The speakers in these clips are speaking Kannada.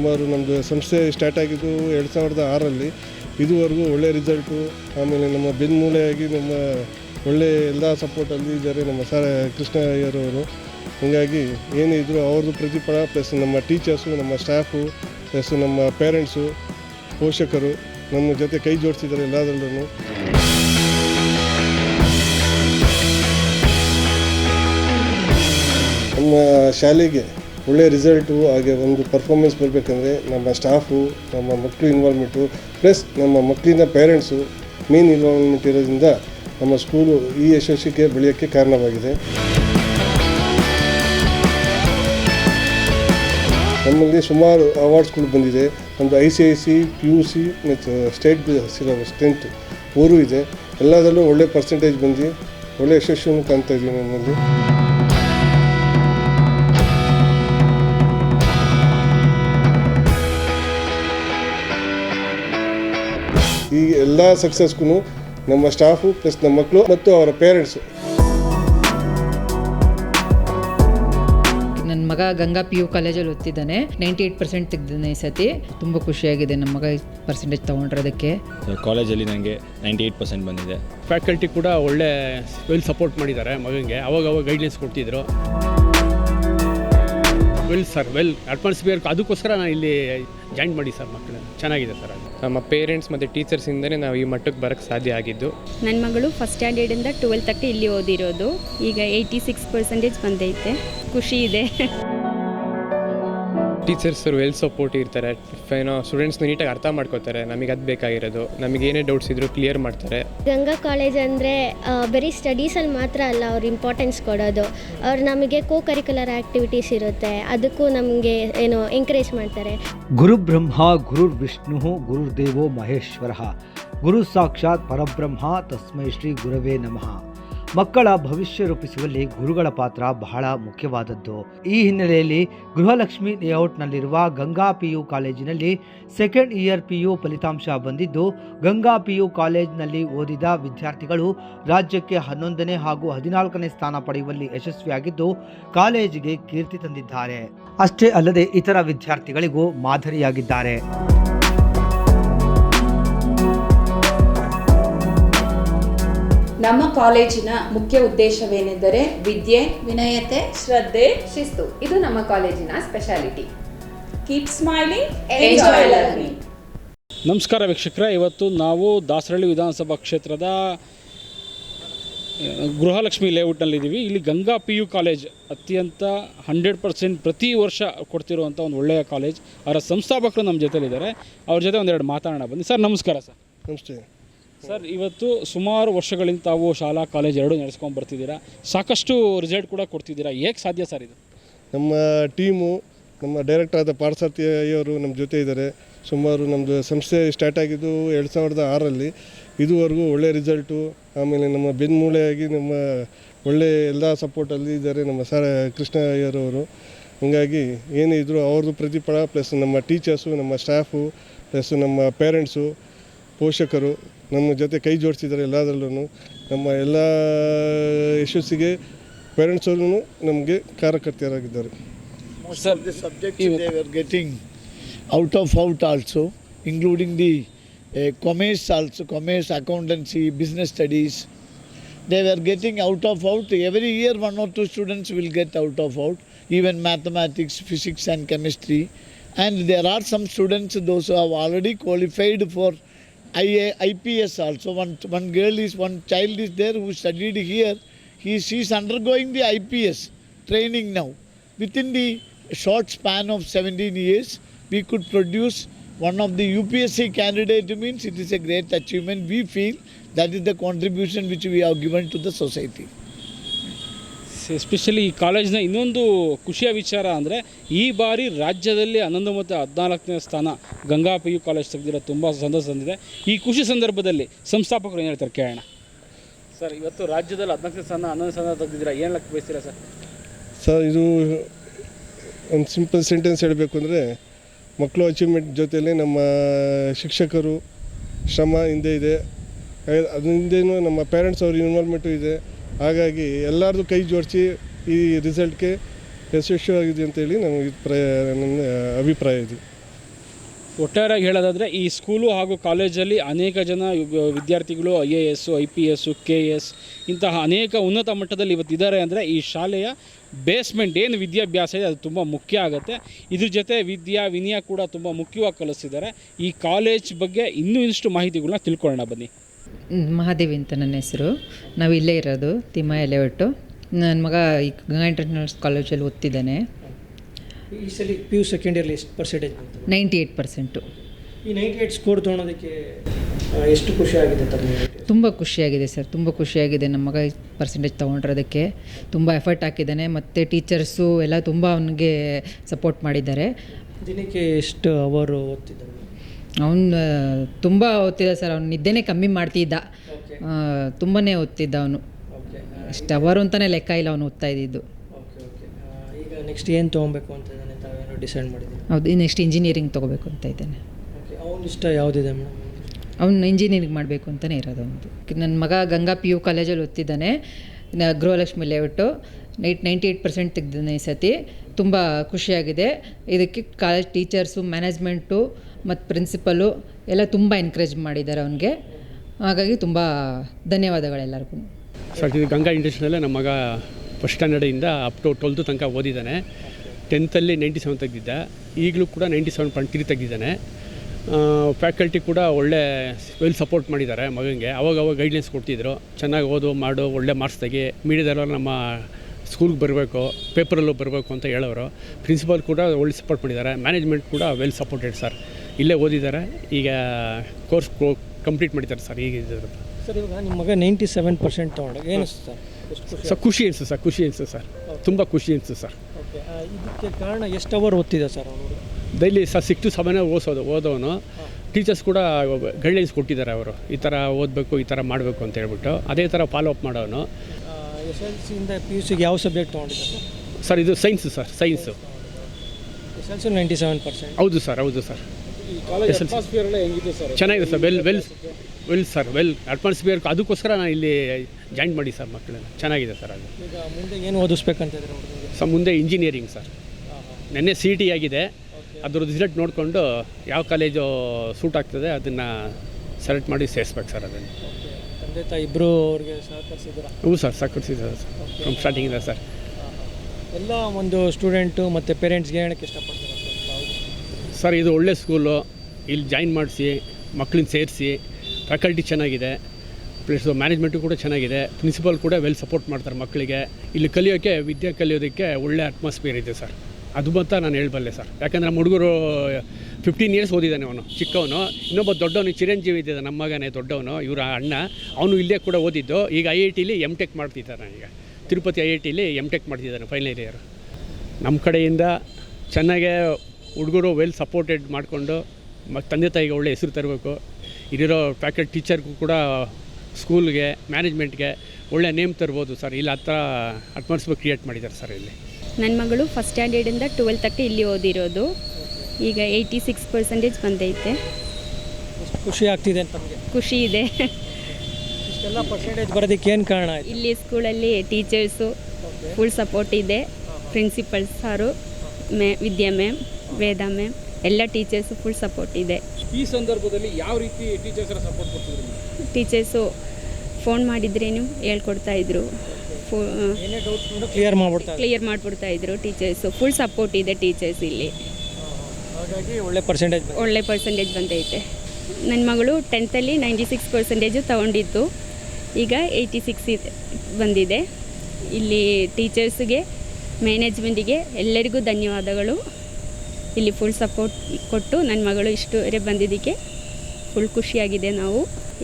ಸುಮಾರು ನಮ್ಮದು ಸಂಸ್ಥೆ ಸ್ಟಾರ್ಟ್ ಆಗಿದ್ದು ಎರಡು ಸಾವಿರದ ಆರಲ್ಲಿ ಇದುವರೆಗೂ ಒಳ್ಳೆಯ ರಿಸಲ್ಟು ಆಮೇಲೆ ನಮ್ಮ ಬೆನ್ಮೂಲೆಯಾಗಿ ನಮ್ಮ ಒಳ್ಳೆ ಎಲ್ಲ ಸಪೋರ್ಟಲ್ಲಿ ಇದ್ದಾರೆ ನಮ್ಮ ಸರ್ ಕೃಷ್ಣ ಅಯ್ಯರವರು ಹೀಗಾಗಿ ಏನೇ ಇದ್ದರೂ ಅವ್ರದ್ದು ಪ್ರತಿಫಲ ಪ್ಲಸ್ ನಮ್ಮ ಟೀಚರ್ಸು ನಮ್ಮ ಸ್ಟಾಫು ಪ್ಲಸ್ ನಮ್ಮ ಪೇರೆಂಟ್ಸು ಪೋಷಕರು ನಮ್ಮ ಜೊತೆ ಕೈ ಜೋಡಿಸಿದ್ದಾರೆ ಎಲ್ಲದರಲ್ಲೂ ನಮ್ಮ ಶಾಲೆಗೆ ಒಳ್ಳೆಯ ರಿಸಲ್ಟು ಹಾಗೆ ಒಂದು ಪರ್ಫಾರ್ಮೆನ್ಸ್ ಬರಬೇಕಂದ್ರೆ ನಮ್ಮ ಸ್ಟಾಫು ನಮ್ಮ ಮಕ್ಕಳು ಇನ್ವಾಲ್ವ್ಮೆಂಟು ಪ್ಲಸ್ ನಮ್ಮ ಮಕ್ಕಳಿನ ಪೇರೆಂಟ್ಸು ಮೇನ್ ಇನ್ವಾಲ್ವ್ಮೆಂಟ್ ಇರೋದ್ರಿಂದ ನಮ್ಮ ಸ್ಕೂಲು ಈ ಯಶಸ್ಸಿಗೆ ಬೆಳೆಯೋಕ್ಕೆ ಕಾರಣವಾಗಿದೆ. ನಮ್ಮಲ್ಲಿ ಸುಮಾರು ಅವಾರ್ಡ್ಸ್ಗಳು ಬಂದಿದೆ. ನಮ್ಮದು I C I C P U C ಮತ್ತು ಸ್ಟೇಟ್ ಸಿಲೆಬಸ್ ಟೆಂತ್ ಮೂರೂ ಇದೆ. ಎಲ್ಲದರಲ್ಲೂ ಒಳ್ಳೆ ಪರ್ಸೆಂಟೇಜ್ ಬಂದು ಒಳ್ಳೆ ಯಶಸ್ಸನ್ನು ಕಾಣ್ತಾ ಇದ್ದೀವಿ ನಮ್ಮಲ್ಲಿ. ಈ ಎಲ್ಲ ಸಕ್ಸಸ್ಗೂ ನಮ್ಮ ಸ್ಟಾಫು ಪ್ಲಸ್ ನಮ್ಮ ಮಕ್ಕಳು ಮತ್ತು ಅವರ ಪೇರೆಂಟ್ಸು ನನ್ನ ಮಗ ಗಂಗಾ ಪಿ ಯು ಕಾಲೇಜಲ್ಲಿ ಓದ್ತಿದ್ದಾನೆ. ನೈಂಟಿ ಏಯ್ಟ್ ಪರ್ಸೆಂಟ್ ತೆಗ್ದಿದ್ದಾನೆ ಈ ಸತಿ ತುಂಬ ಖುಷಿಯಾಗಿದೆ ನಮ್ಮ ಮಗ ಪರ್ಸೆಂಟೇಜ್ ತೊಗೊಂಡಿರೋದಕ್ಕೆ. ಕಾಲೇಜಲ್ಲಿ ನನಗೆ ನೈಂಟಿ ಏಯ್ಟ್ ಪರ್ಸೆಂಟ್ ಬಂದಿದೆ. ಫ್ಯಾಕಲ್ಟಿ ಕೂಡ ಒಳ್ಳೆ ವೆಲ್ ಸಪೋರ್ಟ್ ಮಾಡಿದ್ದಾರೆ ಮಗನಿಗೆ ಅವಾಗ ಅವಾಗ ಗೈಡ್ಲೈನ್ಸ್ ಕೊಡ್ತಿದ್ರು. ವೆಲ್ ಸರ್ ವೆಲ್ ಅಟ್ಮಾಸ್ಫಿಯರ್ ಅದಕ್ಕೋಸ್ಕರ ನಾನು ಇಲ್ಲಿ ಜಾಯಿನ್ ಮಾಡಿ ಸರ್ ಮಕ್ಕಳನ್ನ. ಚೆನ್ನಾಗಿದೆ ಸರ್ ಅದು. ನಮ್ಮ ಪೇರೆಂಟ್ಸ್ ಮತ್ತು ಟೀಚರ್ಸಿಂದನೇ ನಾವು ಈ ಮಟ್ಟಕ್ಕೆ ಬರೋಕ್ಕೆ ಸಾಧ್ಯ ಆಗಿದ್ದು. ನನ್ನ ಮಗಳು ಫಸ್ಟ್ ಸ್ಟ್ಯಾಂಡರ್ಡಿಂದ ಟ್ವೆಲ್ ತಕ್ಕ ಇಲ್ಲಿ ಓದಿರೋದು. ಈಗ ಏಯ್ಟಿ ಸಿಕ್ಸ್ ಪರ್ಸೆಂಟೇಜ್ ಬಂದೈತೆ. ಖುಷಿ ಇದೆ. ಟೀಚರ್ಸ್ ವೆಲ್ ಸಪೋರ್ಟ್ ಇರ್ತಾರೆ ಏನೋ ಸ್ಟೂಡೆಂಟ್ಸ್ನ ನೀಟಾಗಿ ಅರ್ಥ ಮಾಡ್ಕೋತಾರೆ ನಮಗೆ ಅದು ಬೇಕಾಗಿರೋದು ನಮಗೆ ಏನೇ ಡೌಟ್ಸ್ ಇದ್ರೂ ಕ್ಲಿಯರ್ ಮಾಡ್ತಾರೆ. ಗಂಗಾ ಕಾಲೇಜ್ ಅಂದರೆ ಬರೀ ಸ್ಟಡೀಸಲ್ಲಿ ಮಾತ್ರ ಅಲ್ಲ ಅವ್ರು ಇಂಪಾರ್ಟೆನ್ಸ್ ಕೊಡೋದು. ಅವ್ರು ನಮಗೆ ಕೋ ಕರಿಕ್ಯುಲರ್ ಆ್ಯಕ್ಟಿವಿಟೀಸ್ ಇರುತ್ತೆ ಅದಕ್ಕೂ ನಮಗೆ ಏನು ಎಂಕರೇಜ್ ಮಾಡ್ತಾರೆ. ಗುರುಬ್ರಹ್ಮ ಗುರುರ್ವಿಷ್ಣು ಗುರುರ್ದೇವೋ ಮಹೇಶ್ವರ. ಗುರು ಸಾಕ್ಷಾತ್ ಪರಬ್ರಹ್ಮ ತಸ್ಮೈ ಶ್ರೀ ಗುರವೇ ನಮಃ. ಮಕ್ಕಳ ಭವಿಷ್ಯ ರೂಪಿಸುವಲ್ಲಿ ಗುರುಗಳ ಪಾತ್ರ ಬಹಳ ಮುಖ್ಯವಾದದ್ದು. ಈ ಹಿನ್ನೆಲೆಯಲ್ಲಿ ಗೃಹಲಕ್ಷ್ಮಿ ಲೇಔಟ್ನಲ್ಲಿರುವ ಗಂಗಾ ಪಿ ಯು ಕಾಲೇಜಿನಲ್ಲಿ ಸೆಕೆಂಡ್ ಇಯರ್ ಪಿ ಯು ಫಲಿತಾಂಶ ಬಂದಿದ್ದು, ಗಂಗಾ ಪಿ ಯು ಕಾಲೇಜಿನಲ್ಲಿ ಓದಿದ ವಿದ್ಯಾರ್ಥಿಗಳು ರಾಜ್ಯಕ್ಕೆ ಹನ್ನೊಂದನೇ ಹಾಗೂ ಹದಿನಾಲ್ಕನೇ ಸ್ಥಾನ ಪಡೆಯುವಲ್ಲಿ ಯಶಸ್ವಿಯಾಗಿದ್ದು, ಕಾಲೇಜಿಗೆ ಕೀರ್ತಿ ತಂದಿದ್ದಾರೆ. ಅಷ್ಟೇ ಅಲ್ಲದೆ ಇತರ ವಿದ್ಯಾರ್ಥಿಗಳಿಗೂ ಮಾದರಿಯಾಗಿದ್ದಾರೆ. ನಮ್ಮ ಕಾಲೇಜಿನ ಮುಖ್ಯ ಉದ್ದೇಶವೇನೆಂದರೆ ವಿದ್ಯೆ ವಿನಯತೆ ಶ್ರದ್ಧೆ ಶಿಸ್ತು. ಇದು ನಮ್ಮ ಕಾಲೇಜಿನ speciality. Keep smiling enjoy learning ನಮಸ್ಕಾರ ವೀಕ್ಷಕರ ಇವತ್ತು ನಾವು ದಾಸರಳ್ಳಿ ವಿಧಾನಸಭಾ ಕ್ಷೇತ್ರದ ಗೃಹಲಕ್ಷ್ಮಿ ಲೇಔಟ್ನಲ್ಲಿದ್ದೀವಿ. ಇಲ್ಲಿ ಗಂಗಾ ಪಿ ಯು ಕಾಲೇಜ್ ಅತ್ಯಂತ ಹಂಡ್ರೆಡ್ ಪರ್ಸೆಂಟ್ ಪ್ರತಿ ವರ್ಷ ಕೊಡ್ತಿರುವಂಥ ಒಂದು ಒಳ್ಳೆಯ ಕಾಲೇಜ್. ಅವರ ಸಂಸ್ಥಾಪಕರು ನಮ್ಮ ಜೊತೆಲಿದ್ದಾರೆ. ಅವ್ರ ಜೊತೆ ಒಂದೆರಡು ಮಾತಾಡೋಣ ಬನ್ನಿ. ಸರ್ ನಮಸ್ಕಾರ ಸರ್. ನಮಸ್ತೆ. ಸರ್, ಇವತ್ತು ಸುಮಾರು ವರ್ಷಗಳಿಂದ ತಾವು ಶಾಲಾ, ಕಾಲೇಜ್ ಎರಡೂ ನಡೆಸ್ಕೊಂಡು ಬರ್ತಿದ್ದೀರಾ? ಸಾಕಷ್ಟು ರಿಸಲ್ಟ್ ಕೂಡ ಕೊಡ್ತಿದ್ದೀರಾ? ಹೇಗೆ ಸಾಧ್ಯ ಸರ್ ಇದು? ನಮ್ಮ ಟೀಮು, ನಮ್ಮ ಡೈರೆಕ್ಟರ್ ಆದ ಪಾರ್ಸಾರ್ಥಿ ಅಯ್ಯವರು ನಮ್ಮ ಜೊತೆ ಇದ್ದಾರೆ. ಸುಮಾರು ನಮ್ಮದು ಸಂಸ್ಥೆ ಸ್ಟಾರ್ಟ್ ಆಗಿದ್ದು ಎರಡು ಸಾವಿರದ ಆರಲ್ಲಿ ಇದುವರೆಗೂ ಒಳ್ಳೆ ರಿಸಲ್ಟು ಆಮೇಲೆ ನಮ್ಮ ಬೆನ್ಮೂಳೆಯಾಗಿ ನಮ್ಮ ಒಳ್ಳೆ ಎಲ್ಲ ಸಪೋರ್ಟಲ್ಲಿ ಇದ್ದಾರೆ ನಮ್ಮ ಸರ್ ಕೃಷ್ಣ ಅಯ್ಯರವರು ಹೀಗಾಗಿ ಏನೇ ಇದ್ದರೂ ಅವ್ರದ್ದು ಪ್ರತಿಫಲ ಪ್ಲಸ್ ನಮ್ಮ ಟೀಚರ್ಸು ನಮ್ಮ ಸ್ಟಾಫು ಪ್ಲಸ್ ನಮ್ಮ ಪೇರೆಂಟ್ಸು ಪೋಷಕರು ನಮ್ಮ ಜೊತೆ ಕೈ ಜೋಡಿಸಿದ್ದಾರೆ ಎಲ್ಲದರಲ್ಲೂ ನಮ್ಮ ಎಲ್ಲ ಯಶಸ್ಸಿಗೆ ಪೇರೆಂಟ್ಸ್ ಅವರು ನಮಗೆ ಕಾರ್ಯಕರ್ತೆಯರಾಗಿದ್ದಾರೆ. Out of out also including the commerce also commerce accountancy business studies they are getting out of out every year one or two students will get out of out even mathematics physics and chemistry and there are some students those have already qualified for IPS also. One, one girl is, one child is there who studied here. He, she is undergoing the IPS training now. Within the short span of 17 years, we could produce one of the UPSC candidate means it is a great achievement. We feel that is the contribution which we have given to the society. Especially ಈ ಕಾಲೇಜ್ನ ಇನ್ನೊಂದು ಖುಷಿಯ ವಿಚಾರ ಅಂದರೆ ಈ ಬಾರಿ ರಾಜ್ಯದಲ್ಲಿ ಹನ್ನೊಂದು ಮತ್ತು ಹದಿನಾಲ್ಕನೇ ಸ್ಥಾನ ಗಂಗಾ ಪಿ ಯು ಕಾಲೇಜ್ ತೆಗೆದಿರೋ ತುಂಬ ಸಂತೋಷ ತಂದಿದೆ. ಈ ಖುಷಿ ಸಂದರ್ಭದಲ್ಲಿ ಸಂಸ್ಥಾಪಕರು ಏನು ಹೇಳ್ತಾರೆ ಕೇಳೋಣ. ಸರ್ ಇವತ್ತು ರಾಜ್ಯದಲ್ಲಿ ಹದಿನಾಲ್ಕನೇ ಸ್ಥಾನ ಹನ್ನೊಂದು ಸ್ಥಾನ ತೆಗೆದಿದ್ದೀರಾ? ಏನು ಲೆಕ್ಕ ಬಯಸ್ತೀರಾ ಸರ್? ಸರ್ ಇದು ಒಂದು ಸಿಂಪಲ್ ಸೆಂಟೆನ್ಸ್ ಹೇಳಬೇಕು ಅಂದರೆ ಮಕ್ಕಳು ಅಚೀವ್ಮೆಂಟ್ ಜೊತೆಯಲ್ಲಿ ನಮ್ಮ ಶಿಕ್ಷಕರು ಶ್ರಮ ಹಿಂದೆ ಇದೆ. ಅದರಿಂದೇನು ಅದ್ರ ಹಿಂದೆನೂ ನಮ್ಮ ಪೇರೆಂಟ್ಸ್ ಅವ್ರ ಇನ್ವಾಲ್ವ್ಮೆಂಟು ಇದೆ. ಹಾಗಾಗಿ ಎಲ್ಲರದು ಕೈ ಜೋಡಿಸಿ ಈ ರಿಸಲ್ಟ್ಗೆ ಯಶಸ್ವಿಯಾಗಿದೆ ಅಂತೇಳಿ ನಮಗೆ ಪ್ರಯ, ನನ್ನ ಅಭಿಪ್ರಾಯ ಇದೆ. ಒಟ್ಟಾರೆಯಾಗಿ ಹೇಳೋದಾದರೆ ಈ ಸ್ಕೂಲು ಹಾಗೂ ಕಾಲೇಜಲ್ಲಿ ಅನೇಕ ಜನ ವಿದ್ಯಾರ್ಥಿಗಳು I A S I P S K S ಇಂತಹ ಅನೇಕ ಉನ್ನತ ಮಟ್ಟದಲ್ಲಿ ಇವತ್ತಿದ್ದಾರೆ ಅಂದರೆ ಈ ಶಾಲೆಯ ಬೇಸ್ಮೆಂಟ್, ಏನು ವಿದ್ಯಾಭ್ಯಾಸ ಇದೆ ಅದು ತುಂಬ ಮುಖ್ಯ ಆಗುತ್ತೆ. ಇದ್ರ ಜೊತೆ ವಿದ್ಯಾ, ವಿನಯ ಕೂಡ ತುಂಬ ಮುಖ್ಯವಾಗಿ ಕಲಿಸಿದ್ದಾರೆ. ಈ ಕಾಲೇಜ್ ಬಗ್ಗೆ ಇನ್ನೂ ಇನ್ನಷ್ಟು ಮಾಹಿತಿಗಳನ್ನ ತಿಳ್ಕೊಳ್ಳೋಣ ಬನ್ನಿ. ಮಹಾದೇವಿ ಅಂತ ನನ್ನ ಹೆಸರು. ನಾವು ಇಲ್ಲೇ ಇರೋದು ತಿಮ್ಮ ಎಲೆವಟ್ಟು ನನ್ನ ಮಗ ಈ ಗಂಗಾ ಇಂಟರ್ನ್ಯಾಷನಲ್ ಕಾಲೇಜಲ್ಲಿ ಓದ್ತಿದ್ದಾನೆ. ಈ ಸಲ ಪಿ ಯು ಸೆಕೆಂಡ್ ಇಯರ್ಲಿ ಎಷ್ಟು ಪರ್ಸೆಂಟೇಜ್ ಬಂತು? ನೈಂಟಿ ಏಯ್ಟ್ ಪರ್ಸೆಂಟು ಈ ನೈಂಟಿ ಏಯ್ಟ್ ಸ್ಕೋರ್ ತೊಗೊಳೋದಕ್ಕೆ ಎಷ್ಟು ಖುಷಿಯಾಗಿದೆ ತಮಗೆ ತುಂಬ ಖುಷಿಯಾಗಿದೆ ಸರ್ ತುಂಬ ಖುಷಿಯಾಗಿದೆ ನಮ್ಮ ಮಗ ಪರ್ಸೆಂಟೇಜ್ ತೊಗೊಂಡಿರೋದಕ್ಕೆ. ತುಂಬ ಎಫರ್ಟ್ ಹಾಕಿದ್ದಾನೆ ಮತ್ತು ಟೀಚರ್ಸು ಎಲ್ಲ ತುಂಬ ಅವನಿಗೆ ಸಪೋರ್ಟ್ ಮಾಡಿದ್ದಾರೆ. ದಿನಕ್ಕೆ ಎಷ್ಟು ಅವರು ಓದ್ತಿದ್ದಾರೆ? ಅವನು ತುಂಬ ಓದ್ತಿದ್ದ ಸರ್. ಅವ್ನು ನಿದ್ದೆನೇ ಕಮ್ಮಿ ಮಾಡ್ತಿದ್ದ. ತುಂಬಾ ಓದ್ತಿದ್ದ ಅವನು. ಅಷ್ಟು ಇಷ್ಟು ಅವರು ಅಂತಲೇ ಲೆಕ್ಕ ಇಲ್ಲ ಅವನು ಓದ್ತಾ ಇದ್ದಿದ್ದು. ಈಗ ನೆಕ್ಸ್ಟ್ ಏನು ತೊಗೊಬೇಕು ಅಂತ ಇದ್ದಾನೆ? ತಾವೇನೋ ಡಿಸೈಡ್ ಮಾಡಿದ್ದೀನಿ ಹೌದು ನೆಕ್ಸ್ಟ್ ಇಂಜಿನಿಯರಿಂಗ್ ತೊಗೋಬೇಕು ಅಂತ ಇದ್ದಾನೆ. ಅವನ ಇಷ್ಟ ಯಾವುದಿದೆ ಮೇಡಮ್ ಅವ್ನು ಇಂಜಿನಿಯರಿಂಗ್ ಮಾಡಬೇಕು ಅಂತಲೇ ಇರೋದು ಅವನದು. ನನ್ನ ಮಗ ಗಂಗಾ ಪಿ ಯು ಕಾಲೇಜಲ್ಲಿ ಓದ್ತಿದ್ದಾನೆ. Gruhalakshmi layout night ninety eight percent ತೆಗ್ದಿದ್ದಾನೆ ಈ ಸತಿ. ತುಂಬ ಖುಷಿಯಾಗಿದೆ. ಇದಕ್ಕೆ ಕಾಲೇಜ್ ಟೀಚರ್ಸು ಮ್ಯಾನೇಜ್ಮೆಂಟು ಮತ್ತು ಪ್ರಿನ್ಸಿಪಲು ಎಲ್ಲ ತುಂಬ ಎನ್ಕರೇಜ್ ಮಾಡಿದ್ದಾರೆ ಅವನಿಗೆ. ಹಾಗಾಗಿ ತುಂಬ ಧನ್ಯವಾದಗಳೆಲ್ಲರಿಗೂ ಸರ್ ಇದು ಗಂಗಾ ಇಂಡಸ್ಟ್ರಿಯಲ್ಲೇ ನಮ್ಮ ಮಗ ಫಸ್ಟ್ ಸ್ಟ್ಯಾಂಡರ್ಡಿಂದ ಅಪ್ ಟು ಟ್ವೆಲ್ತು ತನಕ ಓದಿದ್ದಾನೆ. ಟೆಂತಲ್ಲಿ ನೈಂಟಿ ಸೆವೆನ್ ತೆಗೆದಿದ್ದ. ಈಗಲೂ ಕೂಡ ನೈಂಟಿ ಸೆವೆನ್ ಪಾಯಿಂಟ್ ತ್ರೀ ತೆಗೆದಿದ್ದಾನೆ. ಫ್ಯಾಕಲ್ಟಿ ಕೂಡ ಒಳ್ಳೆ ವೆಲ್ ಸಪೋರ್ಟ್ ಮಾಡಿದ್ದಾರೆ ಮಗನಿಗೆ ಅವಾಗ ಅವಾಗ ಗೈಡ್ಲೈನ್ಸ್ ಕೊಡ್ತಿದ್ರು. ಚೆನ್ನಾಗಿ ಓದು, ಮಾಡು, ಒಳ್ಳೆ ಮಾರ್ಕ್ಸ್ ತೆಗಿ. ಮೀಡಿಯಾದಲ್ಲ ನಮ್ಮ ಸ್ಕೂಲ್ಗೆ ಬರಬೇಕು ಪೇಪರಲ್ಲೂ ಬರಬೇಕು ಅಂತ ಹೇಳೋರು. ಪ್ರಿನ್ಸಿಪಾಲ್ ಕೂಡ ಒಳ್ಳೆ ಸಪೋರ್ಟ್ ಮಾಡಿದ್ದಾರೆ. ಮ್ಯಾನೇಜ್ಮೆಂಟ್ ಕೂಡ ವೆಲ್ ಸಪೋರ್ಟೆಡ್ ಸರ್ ಇಲ್ಲೇ ಓದಿದ್ದಾರೆ. ಈಗ ಕೋರ್ಸ್ ಕಂಪ್ಲೀಟ್ ಮಾಡಿದ್ದಾರೆ ಸರ್ ಈಗ ಸರ್ ಇವಾಗ ನಿಮ್ಮ ಮಗ ನೈಂಟಿ ಸೆವೆನ್ ಪರ್ಸೆಂಟ್ ತೊಗೊಂಡು ಏನು ಸರ್? ಸರ್ ಖುಷಿ ಅನಿಸ್ತು ಸರ್ ಖುಷಿ ಅನಿಸ್ತು ಸರ್. ತುಂಬ ಖುಷಿ ಅನಿಸ್ತು ಸರ್. ಓಕೆ. ಇದಕ್ಕೆ ಕಾರಣ ಎಷ್ಟು ಅವರ್ ಓದ್ತಿದೆ ಸರ್ ಅವರು daily sir six to seven ಓದಿಸೋದು ಓದೋನು. ಟೀಚರ್ಸ್ ಕೂಡ ಗೈಡ್ಲೈನ್ಸ್ ಕೊಟ್ಟಿದ್ದಾರೆ ಅವರು. ಈ ಥರ ಓದಬೇಕು ಈ ಥರ ಮಾಡಬೇಕು ಅಂತ ಹೇಳ್ಬಿಟ್ಟು. ಅದೇ ಥರ ಫಾಲೋ ಅಪ್ ಮಾಡೋನು. ಎಸ್ ಎಲ್ ಸಿಯಿಂದ ಪಿ ಯು ಸಿಗೆ ಯಾವ ಸಬ್ಜೆಕ್ಟ್ ತೊಗೊಂಡಿದ್ದಾರೆ ಸರ್? ಇದು science sir science S L C ninety seven percent. ಹೌದು ಸರ್ ಹೌದು ಸರ್. ಚೆನ್ನಾಗಿದೆ sir well well well sir well atmosphere ಅದಕ್ಕೋಸ್ಕರ ನಾನು ಇಲ್ಲಿ ಜಾಯಿನ್ ಮಾಡಿ ಸರ್ ಮಕ್ಕಳೆಲ್ಲ ಚೆನ್ನಾಗಿದೆ ಸರ್ ಅದು. ಈಗ ಮುಂದೆ ಏನು ಓದಿಸ್ಬೇಕಂತ ಸರ್ ಮುಂದೆ ಇಂಜಿನಿಯರಿಂಗ್ ಸರ್ ನೆನ್ನೆ ಸಿ ಟಿ ಆಗಿದೆ. ಅದ್ರ ರಿಸಲ್ಟ್ ನೋಡಿಕೊಂಡು ಯಾವ ಕಾಲೇಜು ಸೂಟ್ ಆಗ್ತದೆ ಅದನ್ನು ಸೆಲೆಕ್ಟ್ ಮಾಡಿ ಸೇರಿಸ್ಬೇಕು ಸರ್ ಅದನ್ನು. ತಂದೆ ತಾಯಿ ಇಬ್ಬರು ಅವ್ರಿಗೆ ಸಹಕರಿಸಿದ್ರ ಹ್ಞೂ ಸರ್ ಸಹಕರಿಸಿದ್ರು ಸರ್ ಫ್ರಮ್ ಸ್ಟಾರ್ಟಿಂಗಿಂದ ಸರ್ ಎಲ್ಲ ಒಂದು ಸ್ಟೂಡೆಂಟು ಮತ್ತು ಪೇರೆಂಟ್ಸ್ಗೆ ಹೇಳಕ್ಕೆ ಇಷ್ಟಪಡ್ತಾರೆ. ಸರ್ ಸರ್, ಇದು ಒಳ್ಳೆ ಸ್ಕೂಲು. ಇಲ್ಲಿ ಜಾಯಿನ್ ಮಾಡಿಸಿ ಮಕ್ಕಳನ್ನ ಸೇರಿಸಿ, ಫ್ಯಾಕಲ್ಟಿ ಚೆನ್ನಾಗಿದೆ. ಪ್ಲಸ್ ಮ್ಯಾನೇಜ್ಮೆಂಟು ಕೂಡ ಚೆನ್ನಾಗಿದೆ. ಪ್ರಿನ್ಸಿಪಲ್ ಕೂಡ ವೆಲ್ ಸಪೋರ್ಟ್ ಮಾಡ್ತಾರೆ ಮಕ್ಕಳಿಗೆ ಇಲ್ಲಿ ಕಲಿಯೋಕ್ಕೆ ವಿದ್ಯೆ ಕಲಿಯೋದಕ್ಕೆ ಒಳ್ಳೆ ಅಟ್ಮಾಸ್ಫಿಯರ್ ಇದೆ ಸರ್. ಅದು ಅಂತ ನಾನು ಹೇಳಬಲ್ಲೆ ಸರ್. ಯಾಕಂದರೆ ನಮ್ಮ ಹುಡುಗರು ಫಿಫ್ಟೀನ್ ಇಯರ್ಸ್ ಓದಿದ್ದಾನೆ ಅವನು, ಚಿಕ್ಕವನು. ಇನ್ನೊಬ್ಬ ದೊಡ್ಡವನು ಚಿರಂಜೀವಿ ಇದ್ದಿದ್ದ ನಮ್ಮ ಮಗನೇ ದೊಡ್ಡವನು, ಇವರ ಅಣ್ಣ. ಅವನು ಇಲ್ಲೇ ಕೂಡ ಓದಿದ್ದು. ಈಗ ಐ ಐ ಟಿಲಿ ಎಂ ಟೆಕ್ ಮಾಡ್ತಿದ್ದಾನೆ ಈಗ. ತಿರುಪತಿ ಐ ಐ ಟಿಲಿ ಎಂ ಟೆಕ್ ಮಾಡ್ತಿದ್ದಾನೆ ಫೈನಲ್ ಇಯರ್ ನಮ್ಮ ಕಡೆಯಿಂದ ಚೆನ್ನಾಗೇ ಹುಡುಗರು ವೆಲ್ ಸಪೋರ್ಟೆಡ್ ಮಾಡಿಕೊಂಡು ಮತ್ತು ತಂದೆ ತಾಯಿಗೆ ಒಳ್ಳೆ ಹೆಸರು ತರಬೇಕು. ಇಲ್ಲಿರೋ ಫ್ಯಾಕಲ್ಟಿ ಟೀಚರ್ಗೂ ಕೂಡ ಸ್ಕೂಲ್ಗೆ ಮ್ಯಾನೇಜ್ಮೆಂಟ್ಗೆ ಒಳ್ಳೆ ನೇಮ್ ತರ್ಬೋದು ಸರ್ ಇಲ್ಲಿ ಆ ಥರ ಅಟ್ಮಾಸ್ಫಿಯರ್ ಕ್ರಿಯೇಟ್ ಮಾಡಿದ್ದಾರೆ ಸರ್ ಇಲ್ಲಿ. ನನ್ನ ಮಗಳು ಫಸ್ಟ್ ಸ್ಟ್ಯಾಂಡರ್ಡಿಂದ ಟ್ವೆಲ್ ತಕ್ಕ ಇಲ್ಲಿ ಓದಿರೋದು. ಈಗ ಏಯ್ಟಿ ಸಿಕ್ಸ್ ಪರ್ಸೆಂಟೇಜ್ ಬಂದೈತೆ ಖುಷಿ ಆಗ್ತಿದೆ ಅಂತ ಖುಷಿ ಇದೆ. ಇಷ್ಟೆಲ್ಲ ಪರ್ಸೆಂಟೇಜ್ ಬರೋದಕ್ಕೆ ಏನು ಕಾರಣ ಇಲ್ಲಿ ಸ್ಕೂಲಲ್ಲಿ ಟೀಚರ್ಸು ಫುಲ್ ಸಪೋರ್ಟ್ ಇದೆ. ಪ್ರಿನ್ಸಿಪಲ್ ಸಾರು ಮೇ ವಿದ್ಯಾ ಮ್ಯಾಮ್ ವೇದ ಮ್ಯಾಮ್ ಎಲ್ಲ ಟೀಚರ್ಸು ಫುಲ್ ಸಪೋರ್ಟ್ ಇದೆ. ಈ ಸಂದರ್ಭದಲ್ಲಿ ಯಾವ ರೀತಿ ಟೀಚರ್ಸರ ಸಪೋರ್ಟ್ ಕೊಡ್ತಿದ್ರು? ಟೀಚರ್ಸು ಫೋನ್ ಮಾಡಿದ್ರೇನು ಹೇಳ್ಕೊಡ್ತಾ ಇದ್ರು. ಕ್ಲಿಯರ್ ಮಾಡ್ಬಿಡ್ತಾ ಕ್ಲಿಯರ್ ಮಾಡಿಬಿಡ್ತಾ ಇದ್ರು. ಟೀಚರ್ಸು ಫುಲ್ ಸಪೋರ್ಟ್ ಇದೆ ಟೀಚರ್ಸ್ ಇಲ್ಲಿ. ಹಾಗಾಗಿ ಒಳ್ಳೆ ಪರ್ಸೆಂಟೇಜ್ ಒಳ್ಳೆ ಪರ್ಸೆಂಟೇಜ್ ಬಂದೈತೆ. ನನ್ನ ಮಗಳು ಟೆಂತಲ್ಲಿ ನೈಂಟಿ ಸಿಕ್ಸ್ ಪರ್ಸೆಂಟೇಜು ತೊಗೊಂಡಿತ್ತು ಈಗ ಏಯ್ಟಿ ಸಿಕ್ಸ್ ಬಂದಿದೆ. ಇಲ್ಲಿ ಟೀಚರ್ಸ್ಗೆ ಮ್ಯಾನೇಜ್ಮೆಂಟಿಗೆ ಎಲ್ಲರಿಗೂ ಧನ್ಯವಾದಗಳು. ಇಲ್ಲಿ ಫುಲ್ ಸಪೋರ್ಟ್ ಕೊಟ್ಟು ನನ್ನ ಮಗಳು ಇಷ್ಟುವರೆ ಬಂದಿದ್ದಕ್ಕೆ ಫುಲ್ ಖುಷಿಯಾಗಿದೆ ನಾವು.